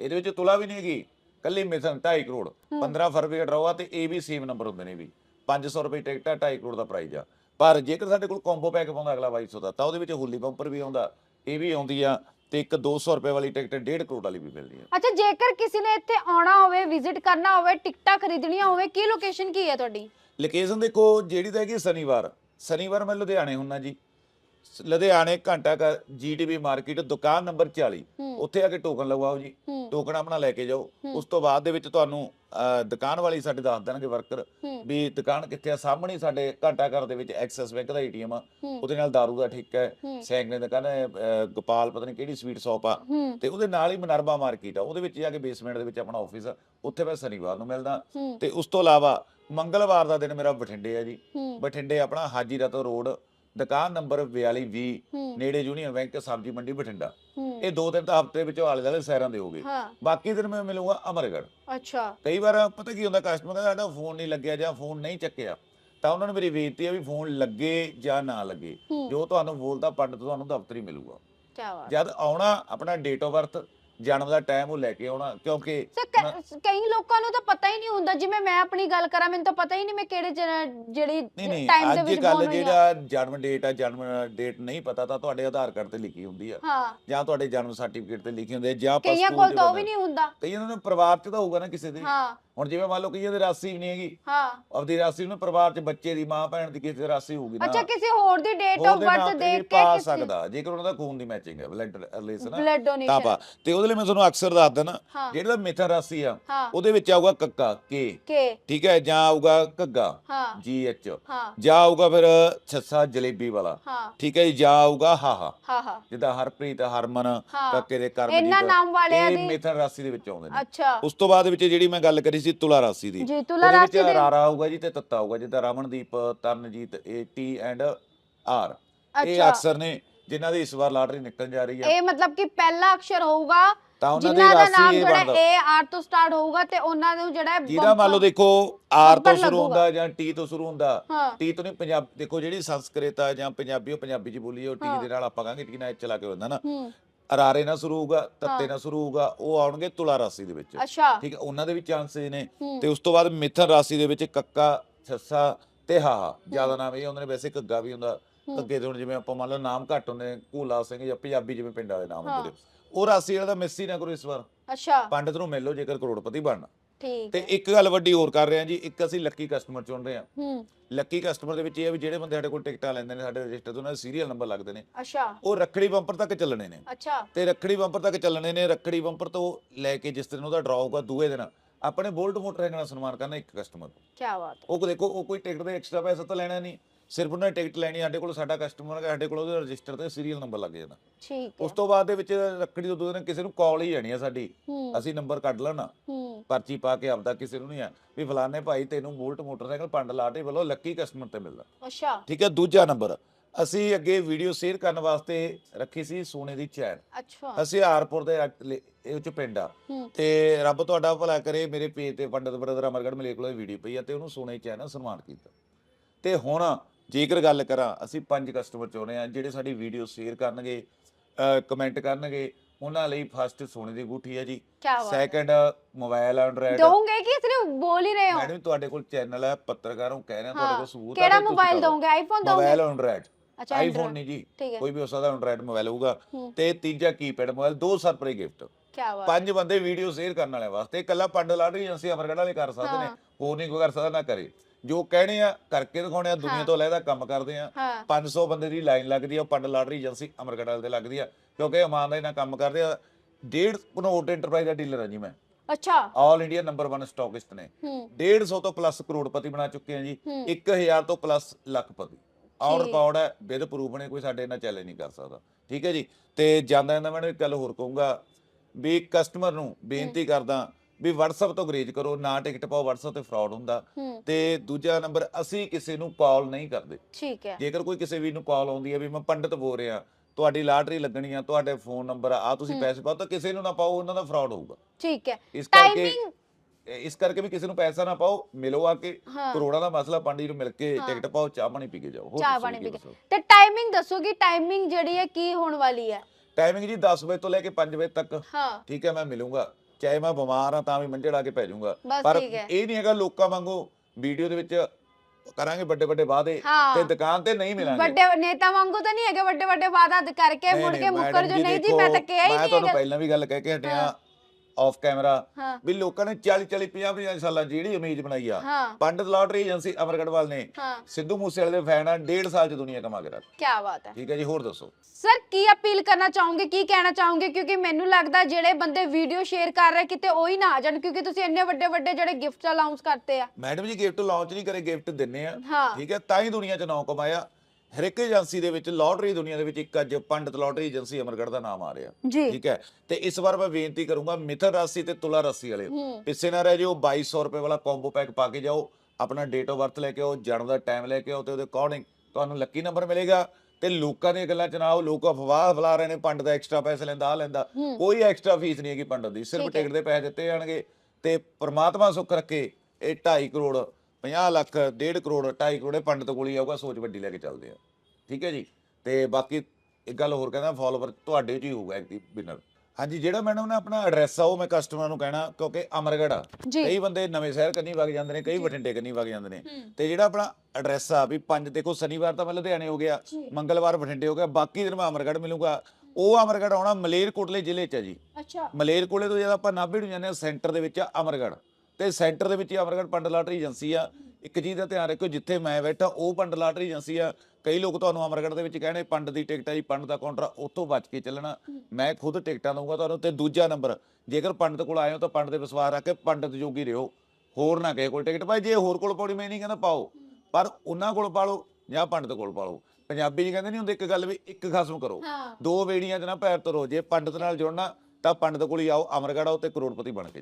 ਇਹਦੇ ਵਿੱਚ ਤੁਲਾ ਵੀ ਨਹੀਂ ਹੈਗੀ ਕੱਲੀ ਮਿਥਨ 2.5 ਕਰੋੜ। ਹੂੰ। 15 ਫਰਵਰੀ ਦਾ ਡਰਾਅ ਤੇ ਇਹ ਵੀ ਸੇਮ ਨੰਬਰ ਹੁੰਦੇ ਨੇ ਵੀ। 500 ਰੁਪਏ ਟਿਕਟ ਆ 2.5 ਕਰੋੜ ਦਾ ਪ੍ਰਾਈਜ਼ ਆ। ਪਰ ਜੇਕਰ ਸਾਡੇ ਕੋਲ ਕੰਬੋ ਪੈਕ ਪਾਉਂਦਾ ਅਗਲਾ 2200 ਦਾ ਤਾਂ ਉਹਦੇ ਵਿੱਚ ਹੋਲੀ ਬੰਪਰ ਵੀ ਆਉਂਦਾ ਇਹ ਵੀ ਆਉਂਦੀ ਆ। ਤੇ ਇੱਕ 200 ਰੁਪਏ ਵਾਲੀ ਟਿਕਟ 1.5 ਕਰੋੜ ਵਾਲੀ ਵੀ ਮਿਲਦੀ ਆ ਅੱਛਾ ਜੇਕਰ ਕਿਸੇ ਨੇ ਇੱਥੇ ਆਉਣਾ ਹੋਵੇ ਵਿਜ਼ਿਟ ਕਰਨਾ ਹੋਵੇ ਟਿਕਟਾਂ ਖਰੀਦਣੀਆਂ ਹੋਵੇ ਕੀ ਲੋਕੇਸ਼ਨ ਕੀ ਹੈ ਤੁਹਾਡੀ? ਲੋਕੇਸ਼ਨ ਦੇਖੋ ਜਿਹੜੀ ਤਾਂ ਹੈਗੀ ਸ਼ਨੀਵਾਰ। ਸ਼ਨੀਵਾਰ ਮੈਂ ਲੁਧਿਆਣੇ ਹੁੰਨਾ ਜੀ। ਲੁਧਿਆਣੇ ਘੰਟਾ ਘਰ ਜੀਟੀਬੀ ਮਾਰਕੀਟ ਦੁਕਾਨ ਨੰਬਰ 40 ਹੂੰ। ਉੱਥੇ ਆ ਕੇ ਟੋਕਨ ਲਗਵਾਓ ਜੀ। ਟੋਕਨ ਆਪਣਾ ਲੈ ਕੇ ਜਾਓ। ਉਸ ਤੋਂ ਬਾਅਦ ਦੇ ਵਿੱਚ ਤੁਹਾਨੂੰ ਦੁਕਾਨ ਵਾਲੀ ਸਾਡੇ ਦੱਸ ਦੇਣਗੇ ਵਰਕਰ ਵੀ ਦੁਕਾਨ ਕਿੱਥੇ ਆ। ਸਾਹਮਣੇ ਸਾਡੇ ਘੰਟਾ ਘਰ ਦੇ ਵਿੱਚ ਐਕਸਿਸ ਬੈਂਕ ਦਾ ਏਟੀਐਮ ਆ। ਉਹਦੇ ਨਾਲ ਦਾਰੂ ਦਾ ਠੇਕਾ ਹੈ। ਦੁਕਾਨ ਹੈ ਅਹ, ਗੋਪਾਲ ਪਤਾ ਨਹੀਂ ਕਿਹੜੀ ਸਵੀਟ ਸ਼ਾਪ ਆ। ਤੇ ਉਹਦੇ ਨਾਲ ਹੀ ਮਨਰਬਾ ਮਾਰਕੀਟ ਆ। ਉਹਦੇ ਵਿੱਚ ਜਾ ਕੇ ਬੇਸਮੈਂਟ ਦੇ ਵਿੱਚ ਆਪਣਾ ਆਫਿਸ ਆ। ਉੱਥੇ ਮੈਂ ਸ਼ਨੀਵਾਰ ਨੂੰ ਮਿਲਦਾ। ਤੇ ਉਸ ਤੋਂ ਇਲਾਵਾ ਮੰਗਲਵਾਰ ਦਾ ਦਿਨ ਮੇਰਾ ਬਠਿੰਡੇ ਆ ਜੀ। ਬਠਿੰਡੇ ਆਪਣਾ ਹਾਜੀ ਰਤਨ ਰੋਡ। ਦੁਕਾਨ ਨੰਬਰ 4220 ਹੂੰ। ਨੇੜੇ ਯੂਨੀਅਨ ਬੈਂਕ ਸਬਜ਼ੀ ਮੰਡੀ ਬਠਿੰਡਾ। ਇਹ ਦੋ ਦਿਨ ਤਾਂ ਹਫ਼ਤੇ ਵਿੱਚ ਆਲੇ ਦੁਆਲੇ ਸੈਰਾਂ ਦੇ ਹੋਗੇ ਬਾਕੀ ਦਿਨ ਮੈਂ ਮਿਲੂੰਗਾ ਅਮਰਗੜ ਅੱਛਾ। ਕਈ ਵਾਰ ਪਤਾ ਕੀ ਹੁੰਦਾ ਕਸਟਮਰ ਕਹਿੰਦਾ ਸਾਡਾ ਫੋਨ ਨਹੀਂ ਲੱਗਿਆ ਜਾਂ ਫੋਨ ਨਹੀਂ ਚੱਕਿਆ। ਤਾਂ ਉਹਨਾਂ ਨੂੰ ਮੇਰੀ ਬੇਨਤੀ ਹੈ ਵੀ ਫੋਨ ਲੱਗੇ ਜਾਂ ਨਾ ਲੱਗੇ। ਜੋ ਤੁਹਾਨੂੰ ਬੋਲਦਾ ਪੰਡਤ ਤੁਹਾਨੂੰ ਦਫ਼ਤਰੀ ਮਿਲੂਗਾ। ਕੀ ਬਾਤ। ਜਦ ਆਉਣਾ ਆਪਣਾ ਡੇਟ ਆਫ ਬਰਥ ਜਨਮ ਦਾ ਟਾਈਮ ਉਹ ਲੈ ਕੇ ਆਉਣਾ ਕਿਉਂਕਿ ਸਰ ਕ- ਕਈ ਲੋਕਾਂ ਨੂੰ ਤਾਂ ਪਤਾ ਹੀ ਨਹੀਂ ਹੁੰਦਾ ਜਿਵੇਂ ਮੈਂ ਆਪਣੀ ਗੱਲ ਕਰਾਂ ਮੈਨੂੰ ਤਾਂ ਪਤਾ ਹੀ ਨਹੀਂ ਮੈਂ ਕਿਹੜੇ ਜਨ- ਜਿਹੜੀ ਨਹੀਂ ਨਹੀਂ ਟਾਈਮ ਦੇ ਅੱਜ ਵਿੱਚ ਕੱਲ born ਹੋਈ ਆ ਜਿਹੜਾ ਜਨਮ ਡੇਟ ਆ ਜਨਮ ਡੇਟ ਨਹੀਂ ਪਤਾ ਤਾਂ ਤੁਹਾਡੇ ਆਧਾਰ ਕਾਰਡ ਤੇ ਲਿਖੀ ਹੁੰਦੀ ਆ। ਹਾਂ। ਜਾਂ ਤੁਹਾਡੇ ਜਨਮ ਸਰਟੀਫਿਕੇਟ ਤੇ ਲਿਖੀ ਹੁੰਦੀ ਹੈ ਜਾਂ ਆਪਾਂ ਕਈਆਂ ਸਕੂਲ ਕੋਲ ਦੇ ਤਾਂ ਉਹ ਵੀ ਬੰਦੇ- ਨਹੀਂ ਹੁੰਦਾ। ਕਈਆਂ ਦੇ ਪਰਿਵਾਰ ਚ ਤਾਂ ਹੋਊਗਾ ਨਾ ਕਿਸੇ ਦੇ। ਹਾਂ। ਹੁਣ ਜਿਵੇਂ ਮੰਨ ਲਓ ਕਈਆਂ ਦੇ ਰਾਸੀ ਵੀ ਨਹੀਂ ਹੈਗੀ। ਹਾਂ। ਆਪਦੀ ਰਾਸੀ ਨੂੰ ਪਰਿਵਾਰ ਚ ਬੱਚੇ ਦੀ ਮਾਂ ਭੈਣ ਦੀ ਕਿਸੇ ਰਾਸੀ ਹੋਊਗੀ ਨਾ। ਅੱਛਾ ਕਿਸੇ ਹੋਰ ਦੀ ਡੇਟ ਆਫ ਉਹਦੇ ਨਾਲ ਬਰਥ ਤੇ ਦੇਖ ਕੇ ਪਾ ਕਿਸੇ ਸਕਦਾ। ਜੇਕਰ ਉਹਨਾਂ ਦਾ ਖੂਨ ਦੀ ਮੈਚਿੰਗ ਹੈ ਬਲੱਡ ਰਿਲੇਸ਼ਨ ਬਲੱਡ ਤਾਂ ਡੋਨੇਸ਼ਨ ਪਾ। ਤੇ ਉਹਦੇ ਲਈ ਮੈਂ ਤੁਹਾਨੂੰ ਅਕਸਰ ਦੱਸ ਦਿੰਦਾ ਹਾਂ। ਜਿਹੜਾ ਮਿਥਨ ਰਾਸੀ ਆ ਹਾਂ। ਉਹਦੇ ਵਿੱਚ ਆਊਗਾ ਕੱਕਾ ਕੇ। ਕੇ। ਠੀਕ ਹੈ? ਜਾਂ ਆਊਗਾ ਘੱਗਾ ਹਾਂ। ਜੀ ਐਚ ਹਾਂ। ਜਾਂ ਆਊਗਾ ਫਿਰ ਛੱਸਾ ਜਲੇਬੀ ਵਾਲਾ। ਹਾਂ। ਠੀਕ ਹੈ ਜੀ? ਜਾਂ ਆਊਗਾ ਹਾਹਾ। ਹਾਂ ਹਾਂ। ਜਿੱਦਾਂ ਹਰਪ੍ਰੀਤ ਹਰਮਨ ਹਾਂ। ਕੱਕੇ ਦੇ ਇਹਨਾਂ ਨਾਮ ਵਾਲਿਆਂ ਇਹ ਦੀ ਮਿਥਨ ਰਾਸੀ ਦੇ ਵਿੱਚ ਆਉਂਦੇ ਨੇ। ਅੱਛਾ। ਉਸ ਤੋਂ ਬਾਅਦ ਵਿੱਚ ਜਿਹੜੀ ਮੈਂ ਗੱਲ ਕਰੀ ਸੀ ਤੁਲਾ ਰਾਸੀ ਦੀ। ਜੀ ਤੁਲਾ ਉਹਦੇ ਰਾਸ਼ੀ ਦੇ ਰਾਰਾ ਆਊਗਾ ਜੀ ਤੇ ਤੱਤਾ ਆਊਗਾ ਜਿੱਦਾਂ ਰਮਨਦੀਪ ਤਰਨਜੀਤ ਇਹ ਟੀ ਐਂਡ ਆਰ ਇਹ ਅੱਛਾ। ਅਕਸਰ ਨੇ ਜਿਨ੍ਹਾਂ ਦੀ ਇਸ ਵਾਰ ਲਾਟਰੀ ਨਿਕਲਣ ਜਾ ਰਹੀ ਹੈ ਇਹ ਮਤਲਬ ਕਿ ਪਹਿਲਾ ਅਕਸ਼ਰ ਹੋਊਗਾ ਤਾਂ ਉਹਨਾਂ ਦੀ ਜਿਨ੍ਹਾਂ ਦਾ ਨਾਮ ਰਾਸੀ ਇਹ ਜਿਹੜਾ ਬਣਦਾ। ਏ ਆਰ ਤੋਂ ਸਟਾਰਟ ਹੋਊਗਾ ਤੇ ਉਹਨਾਂ ਨੂੰ ਜਿਹੜਾ ਹੈ ਜਿਹਦਾ ਮੰਨ ਲਓ ਬੰਪਰ- ਦੇਖੋ ਆਰ ਤੋਂ ਬੰਪਰ ਸ਼ੁਰੂ ਲੱਗੂਗਾ। ਹੁੰਦਾ ਜਾਂ ਟੀ ਤੋਂ ਸ਼ੁਰੂ ਹੁੰਦਾ ਹਾਂ। ਟੀ ਤੋਂ ਨਹੀਂ ਪੰਜਾਬ ਦੇਖੋ ਜਿਹੜੀ ਸੰਸਕ੍ਰਿਤ ਆ ਜਾਂ ਪੰਜਾਬੀ ਉਹ ਪੰਜਾਬੀ ਚ ਬੋਲੀ ਉਹ ਟੀ ਹਾਂ। ਦੇ ਨਾਲ ਆਪਾਂ ਕਹਾਂਗੇ ਟੀ ਨਾਲ ਐਚ ਲਾ ਕੇ ਹੁੰਦਾ ਨਾ। ਹੂੰ। ਅਰਾਰੇ ਨਾਲ ਸ਼ੁਰੂ ਹੋਊਗਾ ਤੱਤੇ। ਨਾਲ ਸ਼ੁਰੂ ਹੋਊਗਾ ਉਹ ਆਉਣਗੇ ਤੁਲਾ ਰਾਸੀ ਦੇ ਵਿੱਚ। ਅੱਛਾ। ਠੀਕ ਹੈ ਉਹਨਾਂ ਦੇ ਵੀ ਚਾਂਸਸ ਨੇ। ਤੇ ਉਸ ਤੋਂ ਬਾਅਦ ਮਿਥਨ ਰਾਸੀ ਦੇ ਵਿੱਚ ਕੱਕਾ ਛੱਸਾ ਤੇ ਹਾਹਾ ਜ਼ਿਆਦਾ ਨਾਮ ਇਹ ਹੁੰਦੇ ਨੇ ਵੈਸੇ ਘੱਗਾ ਵੀ ਹੁੰਦਾ। ਤੋਂ ਹੁਣ ਜਿਵੇਂ ਆਪਾਂ ਮੰਨ ਲਓ ਨਾਮ ਘੱਟ ਹੁੰਦੇ ਨੇ ਘੂਲਾ ਸਿੰਘ ਜਾਂ ਪੰਜਾਬੀ ਜਿਵੇਂ ਪਿੰਡਾਂ ਦੇ ਨਾਮ। ਹੁੰਦੇ ਉਹ ਰਾਸੀ ਵਾਲਾ ਮਿਸ ਹੀ ਨਾ ਕਰੋ ਇਸ ਵਾਰ। ਅੱਛਾ। ਪੰਡਤ ਨੂੰ ਮਿਲ ਲਓ ਜੇਕਰ ਕਰੋੜਪਤੀ ਬਣਨਾ। ਤੇ ਇੱਕ ਗੱਲ ਵੱਡੀ ਹੋਰ ਕਰ ਰਹੇ ਹਾਂ ਜੀ ਇੱਕ ਅਸੀਂ ਲੱਕੀ ਕਸਟਮਰ ਚੁਣ ਰਹੇ ਹਾਂ। ਹੂੰ। ਲੱਕੀ ਕਸਟਮਰ ਦੇ ਵਿੱਚ ਇਹ ਆ ਵੀ ਜਿਹੜੇ ਬੰਦੇ ਸਾਡੇ ਕੋਲ ਟਿਕਟਾਂ ਲੈਂਦੇ ਨੇ ਸਾਡੇ ਰਜਿਸਟਰ ਤੋਂ ਉਹਨਾਂ ਦੇ ਸੀਰੀਅਲ ਨੰਬਰ ਲੱਗਦੇ ਨੇ। ਅੱਛਾ। ਉਹ ਰੱਖੜੀ ਬੰਪਰ ਤੱਕ ਚੱਲਣੇ ਨੇ। ਅੱਛਾ। ਤੇ ਰੱਖੜੀ ਬੰਪਰ ਤੱਕ ਚੱਲਣੇ ਨੇ ਰੱਖੜੀ ਬੰਪਰ ਤੋਂ ਲੈ ਕੇ ਜਿਸ ਦਿਨ ਉਹਦਾ ਡਰਾ ਹੋਊਗਾ ਦੂਏ ਦਿਨ ਆਪਣੇ ਬੋਲਟ ਮੋਟਰ ਨਾਲ ਸਨਮਾਨ ਕਰਨਾ ਇੱਕ ਕਸਟਮਰ ਕੀ ਬਾਤ। ਉਹ ਦੇਖੋ ਉਹ ਕੋਈ ਟਿਕਟ ਦੇ ਐਕਸਟਰਾ ਪੈਸਾ ਤਾਂ ਲੈਣਾ ਨਹੀਂ। ਸਿਰਫ ਉਹਨਾਂ ਨੇ ਟਿਕਟ ਲੈਣੀ ਸਾਡੇ ਕੋਲ ਸਾਡਾ ਕਸਟਮਰ ਹੈ ਸਾਡੇ ਕੋਲ ਉਹਦੇ ਰਜਿਸਟਰ ਤੇ ਸੀਰੀਅਲ ਨੰਬਰ ਲੱਗ ਜਾਂਦਾ ਠੀਕ ਹੈ। ਉਸ ਤੋਂ ਬਾਅਦ ਦੇ ਵਿੱਚ ਰੱਖੜੀ ਤੋਂ ਦੂਏ ਦਿਨ ਕਿਸੇ ਨੂੰ ਕਾਲ ਹੀ ਜਾਣੀ ਆ ਸਾਡੀ। ਅਸੀਂ ਨੰਬਰ ਕੱਢ ਲੈਣਾ। ਪਰਚੀ ਪਾ ਕੇ ਆਪਦਾ ਕਿਸੇ ਨੂੰ ਨਹੀਂ ਆ। ਵੀ ਫਲਾਣੇ ਭਾਈ ਤੈਨੂੰ ਬੋਲਟ ਮੋਟਰਸਾਈਕਲ ਪੰਡ ਲਾਟੇ ਵੱਲੋਂ ਲੱਕੀ ਕਸਟਮਰ ਤੇ ਮਿਲਦਾ। ਅੱਛਾ। ਠੀਕ ਹੈ ਦੂਜਾ ਨੰਬਰ ਅਸੀਂ ਅੱਗੇ ਵੀਡੀਓ ਸ਼ੇਅਰ ਕਰਨ ਵਾਸਤੇ ਰੱਖੀ ਸੀ ਸੋਨੇ ਦੀ ਚੈਨ। ਅੱਛਾ। ਅਸੀਂ ਹਾਰਪੁਰ ਦੇ ਇਹ ਚ ਪਿੰਡ ਆ। ਤੇ ਰੱਬ ਤੁਹਾਡਾ ਭਲਾ ਕਰੇ ਮੇਰੇ ਪੇਜ ਤੇ ਪੰਡਤ ਬ੍ਰਦਰ ਅਮਰਗੜ ਮਲੇ ਕੋਲ ਵੀਡੀਓ ਪਈ ਆ ਤੇ ਉਹਨੂੰ ਸੋਨੇ ਦੀ ਚੈਨ ਨਾਲ ਸਨਮਾਨ ਕੀਤਾ। ਤੇ ਹੁਣ ਜੇਕਰ ਗੱਲ ਕਰਾਂ ਅਸੀਂ ਪੰਜ ਕਸਟਮਰ ਚਾਹੁੰਦੇ ਆ ਜਿਹੜੇ ਸਾਡੀ ਵੀਡੀਓ ਸ਼ੇਅਰ ਕਰਨਗੇ ਕਮੈਂਟ ਕਰਨਗੇ ਉਹਨਾਂ ਲਈ ਫਸਟ ਸੋਨੇ ਦੀ ਗੁੱਠੀ ਹੈ ਜੀ। ਸੈਕੰਡ ਮੋਬਾਈਲ ਐਂਡਰਾਇਡ ਦੋਗੇ ਕਿ ਸਿਰਫ ਬੋਲ ਹੀ ਰਹੇ ਹੋ? ਮੈਡਮ ਤੁਹਾਡੇ ਕੋਲ ਚੈਨਲ ਹੈ ਪੱਤਰਕਾਰ ਕਹਿ ਰਿਹਾ ਤੁਹਾਡੇ ਕੋਲ ਸਬੂਤ ਹੈ ਕਿਹੜਾ ਮੋਬਾਈਲ ਦੋਗੇ? ਆਈਫੋਨ ਦੋਗੇ? ਮੋਬਾਈਲ ਐਂਡਰਾਇਡ ਅੱਛਾ ਆਈਫੋਨ ਨਹੀਂ ਜੀ। ਕੋਈ ਵੀ ਉਸ ਦਾ ਐਂਡਰਾਇਡ ਮੋਬਾਈਲ ਹੋਊਗਾ। ਤੇ ਤੀਜਾ ਕੀਪੈਡ ਮੋਬਾਈਲ ਦੋ ਸਰਪ੍ਰਾਈਜ਼ ਗਿਫਟ ਪੰਜ ਬੰਦੇ ਵੀਡੀਓ ਸ਼ੇਅਰ ਕਰਨ ਵਾਲੇ ਵਾਸਤੇ। ਇਕੱਲਾ ਪੰਡ ਲਾਟਰੀ ਏਜੰਸੀ ਅਮਰਗੜ੍ਹ ਵਾਲੇ ਕਰ ਸਕਦੇ ਨੇ। ਹੋਰ ਨਹੀਂ ਕੋਈ ਕਰ ਸਕਦਾ ਨਾ ਕਰੇ। ਜੋ ਕਹਿਣੇ ਆ ਕਰਕੇ ਦਿਖਾਉਣੇ ਆ ਦੁਨੀਆ। ਤੋਂ ਲੈਦਾ ਕੰਮ ਕਰਦੇ ਆ। ਹਾਂ। 500 ਬੰਦੇ ਦੀ ਲਾਈਨ ਲੱਗਦੀ ਆ ਉਹ ਪੰਡ ਲਾਟਰੀ ਏਜੰਸੀ ਅਮਰਗੜ੍ਹ ਵਾਲੇ ਦੇ ਲੱਗਦੀ ਆ ਕਿਉਂਕਿ ਇਮਾਨਦਾਰੀ ਨਾਲ ਕੰਮ ਕਰਦੇ ਆ। ਡੇਢ ਕਨੋਟ ਐਂਟਰਪ੍ਰਾਈਜ਼ ਦਾ ਡੀਲਰ ਆ ਜੀ ਮੈਂ। ਅੱਛਾ। ਆਲ ਇੰਡੀਆ ਨੰਬਰ 1 ਸਟਾਕਿਸਟ ਨੇ। ਹੂੰ। 150 ਤੋਂ ਪਲੱਸ ਕਰੋੜਪਤੀ ਬਣਾ ਚੁੱਕੇ ਆ ਜੀ। ਹੂੰ। 1000 ਤੋਂ ਪਲੱਸ ਲੱਖਪਤੀ। ਠੀਕ। ਰਿਕਾਰਡ ਹੈ ਵਿਦ ਪ੍ਰੂਫ ਨੇ ਕੋਈ ਸਾਡੇ ਨਾਲ ਚੈਲੰਜ ਨਹੀਂ ਕਰ ਸਕਦਾ। ਠੀਕ ਹੈ ਜੀ? ਤੇ ਜਾਂਦਾ ਜਾਂਦਾ ਮੈਂ ਇੱਕ ਗੱਲ ਹੋਰ ਕਹੂੰਗਾ ਵੀ ਕਸਟਮਰ ਨੂੰ ਬੇਨਤੀ ਕਰਦਾ ਵੀ WhatsApp ਤੋਂ ਗਰੇਜ ਕਰੋ ਨਾ ਟਿਕਟ ਪਾਓ WhatsApp ਤੇ ਫਰਾਡ ਹੁੰਦਾ। ਤੇ ਦੂਜਾ ਨੰਬਰ ਅਸੀਂ ਕਿਸੇ ਨੂੰ ਕਾਲ ਨਹੀਂ ਕਰਦੇ। ਠੀਕ ਹੈ। ਜੇਕਰ ਕੋਈ ਕਿਸੇ ਵੀਰ ਨੂੰ ਕਾਲ ਆਉਂਦੀ ਹੈ ਵੀ ਮੈਂ ਪੰਡਤ ਬੋਲ ਰਿਹਾ ਤੁਹਾਡੀ ਲਾਟਰੀ ਲੱਗਣੀ ਆ ਤੁਹਾਡੇ ਫੋਨ ਨੰਬਰ ਆ ਤੁਸੀਂ ਪੈਸੇ ਪਾਓ ਤਾਂ ਕਿਸੇ ਨੂੰ ਨਾ ਪਾਓ ਉਹਨਾਂ ਦਾ ਫਰਾਡ ਹੋਊਗਾ। ਠੀਕ ਹੈ। ਇਸ ਕਰਕੇ ਇਸ ਕਰਕੇ ਵੀ ਕਿਸੇ ਨੂੰ ਪੈਸਾ ਨਾ ਪਾਓ ਮਿਲੋ ਆ ਕੇ ਕਰੋੜਾਂ ਦਾ ਮਸਲਾ ਪੰਡੀ ਨੂੰ ਮਿਲ ਕੇ। ਟਿਕਟ ਪਾਓ ਚਾਹ ਪਾਣੀ ਪੀ ਕੇ ਜਾਓ ਚਾਹ ਪਾਣੀ ਪੀ ਕੇ। ਤੇ ਟਾਈਮਿੰਗ ਦੱਸੋਗੀ ਟਾਈਮਿੰਗ ਜਿਹੜੀ ਹੈ ਕੀ ਹੋਣ ਵਾਲੀ ਹੈ? ਟਾਈਮਿੰਗ ਜੀ 10 ਵਜੇ ਤੋਂ ਲੈ ਕੇ 5 ਵਜੇ ਤੱਕ। ਹਾਂ। ਠੀਕ ਹੈ ਮੈਂ ਮਿਲੂੰਗਾ। ਚਾਹੇ ਮੈਂ ਬਿਮਾਰ ਆ ਤਾਂ ਵੀ ਮੰਜੇ ਢਾ ਕੇ ਪੈ ਜਾਊਂਗਾ। ਬਸ ਪਰ ਠੀਕ ਹੈ। ਇਹ ਨਹੀਂ ਹੈਗਾ ਲੋਕਾਂ ਵਾਂਗੂ ਵੀਡੀਓ ਦੇ ਵਿੱਚ ਕਰਾਂਗੇ ਵੱਡੇ ਵੱਡੇ ਵਾਅਦੇ ਹਾਂ। ਤੇ ਦੁਕਾਨ ਤੇ ਨਹੀਂ ਮਿਲਾਂਗੇ। ਵੱਡੇ ਨੇਤਾ ਵਾਂਗੂ ਤਾਂ ਨਹੀਂ ਹੈਗੇ ਵੱਡੇ ਵੱਡੇ ਵਾਦਾ ਕਰਕੇ ਨਹੀਂ, ਮੁੜ ਨਹੀਂ, ਕੇ ਮੁੱਕਰ ਮੈਡਮ ਜੋ ਜੀ ਨਹੀਂ ਜੀ ਦੇਖੋ, ਮੈਂ ਤਾਂ ਕਿਹਾ ਹੀ ਮੈਂ ਨਹੀਂ ਤੁਹਾਨੂੰ ਹੈਗਾ। ਪਹਿਲਾਂ ਵੀ ਗੱਲ ਕਹਿ ਕੇ ਹਟਿਆ। ਆਫ ਕੈਮਰਾ ਹਾਂ। ਵੀ ਲੋਕਾਂ ਨੇ 40 40 50 50 ਸਾਲਾਂ 'ਚ ਜਿਹੜੀ ਇਮੇਜ ਬਣਾਈ ਆ। ਹਾਂ। ਪੰਡਤ ਲਾਟਰੀ ਏਜੰਸੀ ਅਮਰਗੜਵਾਲ ਨੇ ਹਾਂ। ਸਿੱਧੂ ਮੂਸੇਵਾਲੇ ਦੇ ਫੈਨ ਆ ਡੇਢ ਸਾਲ 'ਚ ਦੁਨੀਆ ਕਮਾ ਕੇ ਰੱਖ। ਕੀ ਬਾਤ ਹੈ। ਠੀਕ ਹੈ ਜੀ ਹੋਰ ਦੱਸੋ? ਸਰ ਕੀ ਅਪੀਲ ਕਰਨਾ ਚਾਹੋਗੇ ਕੀ ਕਹਿਣਾ ਚਾਹੋਗੇ? ਕਿਉਂਕਿ ਮੈਨੂੰ ਲੱਗਦਾ ਜਿਹੜੇ ਬੰਦੇ ਵੀਡੀਓ ਸ਼ੇਅਰ ਕਰ ਰਹੇ ਕਿਤੇ ਉਹ ਨਾ ਆ ਜਾਣ ਕਿਉਂਕਿ ਤੁਸੀਂ ਇੰਨੇ ਵੱਡੇ ਵੱਡੇ ਜਿਹੜੇ ਗਿਫਟ ਅਨਾਉਂਸ ਕਰਤੇ ਆ। ਮੈਡਮ ਜੀ ਗਿਫਟ ਲਾਂਚ ਨਹੀਂ ਕਰੇ ਗਿਫਟ ਦਿੰਨੇ ਆ। ਹਾਂ। ਠੀਕ ਹੈ ਤਾਂ ਹੀ ਦੁਨੀਆ 'ਚ ਨਾਂ ਕਮਾਇਆ। ਹਰ ਇੱਕ ਏਜੰਸੀ ਦੇ ਵਿੱਚ ਲਾਟਰੀ ਦੁਨੀਆ ਦੇ ਵਿੱਚ ਇੱਕ ਅੱਜ ਪੰਡਤ ਲਾਟਰੀ ਏਜੰਸੀ ਅਮਰਗੜ੍ਹ ਦਾ ਨਾਮ ਆ ਰਿਹਾ। ਠੀਕ ਹੈ? ਤੇ ਇਸ ਵਾਰ ਮੈਂ ਬੇਨਤੀ ਕਰੂੰਗਾ ਮਿਥਰ ਰਾਸ਼ੀ ਤੇ ਤੁਲਾ ਰਾਸ਼ੀ ਵਾਲੇ ਪਿੱਛੇ ਨਾ ਰਹਿ ਜਿਓ 2200 ਰੁਪਏ ਵਾਲਾ ਕੰਬੋ ਪੈਕ ਪਾ ਕੇ ਜਾਓ ਆਪਣਾ ਡੇਟ ਆਫ ਬਰਥ ਲੈ ਕੇ ਆਓ ਜਨਮ ਦਾ ਟਾਈਮ ਲੈ ਕੇ ਆਓ ਤੇ ਉਹਦੇ ਅਕੋਰਡਿੰਗ ਤੁਹਾਨੂੰ ਲੱਕੀ ਨੰਬਰ ਮਿਲੇਗਾ। ਤੇ ਲੋਕਾਂ ਦੀਆਂ ਗੱਲਾਂ ਚ ਨਾ ਲੋਕ ਅਫਵਾਹ ਫੈਲਾ ਰਹੇ ਨੇ ਪੰਡਤ ਐਕਸਟਰਾ ਪੈਸੇ ਲੈਂਦਾ ਆ ਲੈਂਦਾ। ਕੋਈ ਐਕਸਟਰਾ ਫੀਸ ਨਹੀਂ ਹੈਗੀ ਪੰਡਤ ਦੀ। ਸਿਰਫ। ਟਿਕਟ ਦੇ ਪੈਸੇ ਦਿੱਤੇ ਜਾਣਗੇ ਤੇ ਪ੍ਰਮਾਤਮਾ ਸੁੱਖ ਰੱਖੇ ਇਹ 2.5 ਕਰੋੜ 50 ਲੱਖ 1.5 ਕਰੋੜ 2.5 ਕਰੋੜ ਪੰਡਤ ਕੋਲ ਹੀ ਆਊਗਾ ਸੋਚ ਵੱਡੀ ਲੈ ਕੇ ਚੱਲਦੇ ਆ। ਠੀਕ ਹੈ ਜੀ? ਤੇ ਬਾਕੀ ਇੱਕ ਗੱਲ ਹੋਰ ਕਹਿੰਦਾ ਫਾਲੋਵਰ ਤੁਹਾਡੇ ਚ ਹੀ ਹੋਊਗਾ ਇੱਕ ਵਿਨਰ ਹਾਂਜੀ ਜਿਹੜਾ ਮੈਡਮ ਨੇ ਆਪਣਾ ਐਡਰੈਸ ਆ ਉਹ ਮੈਂ ਕਸਟਮਰ ਨੂੰ ਕਹਿਣਾ ਕਿਉਂਕਿ ਅਮਰਗੜ੍ਹ ਆ। ਕਈ ਬੰਦੇ ਨਵੇਂ ਸ਼ਹਿਰ ਕੰਨੀ ਵਗ ਜਾਂਦੇ ਨੇ ਕਈ ਬਠਿੰਡੇ ਕੰਨੀ ਵਗ ਜਾਂਦੇ ਨੇ। ਤੇ ਜਿਹੜਾ ਆਪਣਾ ਐਡਰੈਸ ਆ ਵੀ ਪੰਜ ਦੇਖੋ ਸ਼ਨੀਵਾਰ ਤਾਂ ਮੈਂ ਲੁਧਿਆਣੇ ਹੋ ਗਿਆ। ਮੰਗਲਵਾਰ ਬਠਿੰਡੇ ਹੋ ਗਿਆ ਬਾਕੀ ਦਿਨ ਮੈਂ ਅਮਰਗੜ੍ਹ ਮਿਲੂੰਗਾ। ਉਹ ਅਮਰਗੜ੍ਹ ਆਉਣਾ ਮਲੇਰਕੋਟਲੇ ਜ਼ਿਲ੍ਹੇ ਚ ਹੈ ਜੀ। ਅੱਛਾ। ਮਲੇਰਕੋਟਲੇ ਤੋਂ ਜਦ ਆਪਾਂ ਨਾਭੇ ਨੂੰ ਜਾਂਦੇ ਹਾਂ ਸੈਂਟਰ ਦੇ ਵਿੱਚ ਆ ਅਮਰਗੜ੍ਹ। ਤੇ ਸੈਂਟਰ ਦੇ ਵਿੱਚ ਹੀ ਅਮਰਗੜ੍ਹ ਪੰਡ ਲਾਟਰੀ ਏਜੰਸੀ ਆ। ਇੱਕ ਚੀਜ਼ ਦਾ ਧਿਆਨ ਰੱਖਿਓ ਜਿੱਥੇ ਮੈਂ ਬੈਠਾ ਉਹ ਪੰਡ ਲਾਟਰੀ ਏਜੰਸੀ ਆ। ਕਈ ਲੋਕ ਤੁਹਾਨੂੰ ਅਮਰਗੜ੍ਹ ਦੇ ਵਿੱਚ ਕਹਿਣੇ ਪੰਡ ਦੀ ਟਿਕਟ ਆ ਜੀ ਪੰਡ ਦਾ ਕਾਊਂਟਰ ਆ, ਉੱਥੋਂ ਬਚ ਕੇ ਚੱਲਣਾ। ਮੈਂ ਖੁਦ ਟਿਕਟਾਂ ਦਊਂਗਾ ਤੁਹਾਨੂੰ ਤੇ ਦੂਜਾ ਨੰਬਰ ਜੇਕਰ ਪੰਡਤ ਕੋਲ ਆਏ ਹੋ ਤਾਂ ਪੰਡਤ ਦੇ ਵਿਸ਼ਵਾਸ ਰੱਖ ਕੇ ਪੰਡਤ ਜੋਗੀ ਰਹੋ। ਹੋਰ ਨਾ ਕਿਸੇ ਕੋਲ ਟਿਕਟ ਭਾਈ ਜੇ ਹੋਰ ਕੋਲ ਪਾਉਣੀ ਮੈਂ ਨਹੀਂ ਕਹਿੰਦਾ ਪਾਓ ਪਰ ਉਹਨਾਂ ਕੋਲ ਪਾ ਲਓ ਜਾਂ ਪੰਡਤ ਕੋਲ ਪਾ ਲਓ। ਪੰਜਾਬੀ 'ਚ ਕਹਿੰਦੇ ਨਹੀਂ ਹੁੰਦੇ ਇੱਕ ਗੱਲ ਵੀ ਇੱਕ ਖਸਮ ਕਰੋ। ਦੋ ਵੇੜੀਆਂ 'ਚ ਨਾ ਪੈਰ ਧਰੋ ਜੇ ਪੰਡਤ ਨਾਲ ਜੁੜਨਾ ਤਾਂ ਪੰਡਤ ਕੋਲ ਹੀ ਆਓ ਅਮਰਗੜ੍ਹ ਆਓ ਤੇ ਕਰੋੜਪਤੀ ਬਣ ਕੇ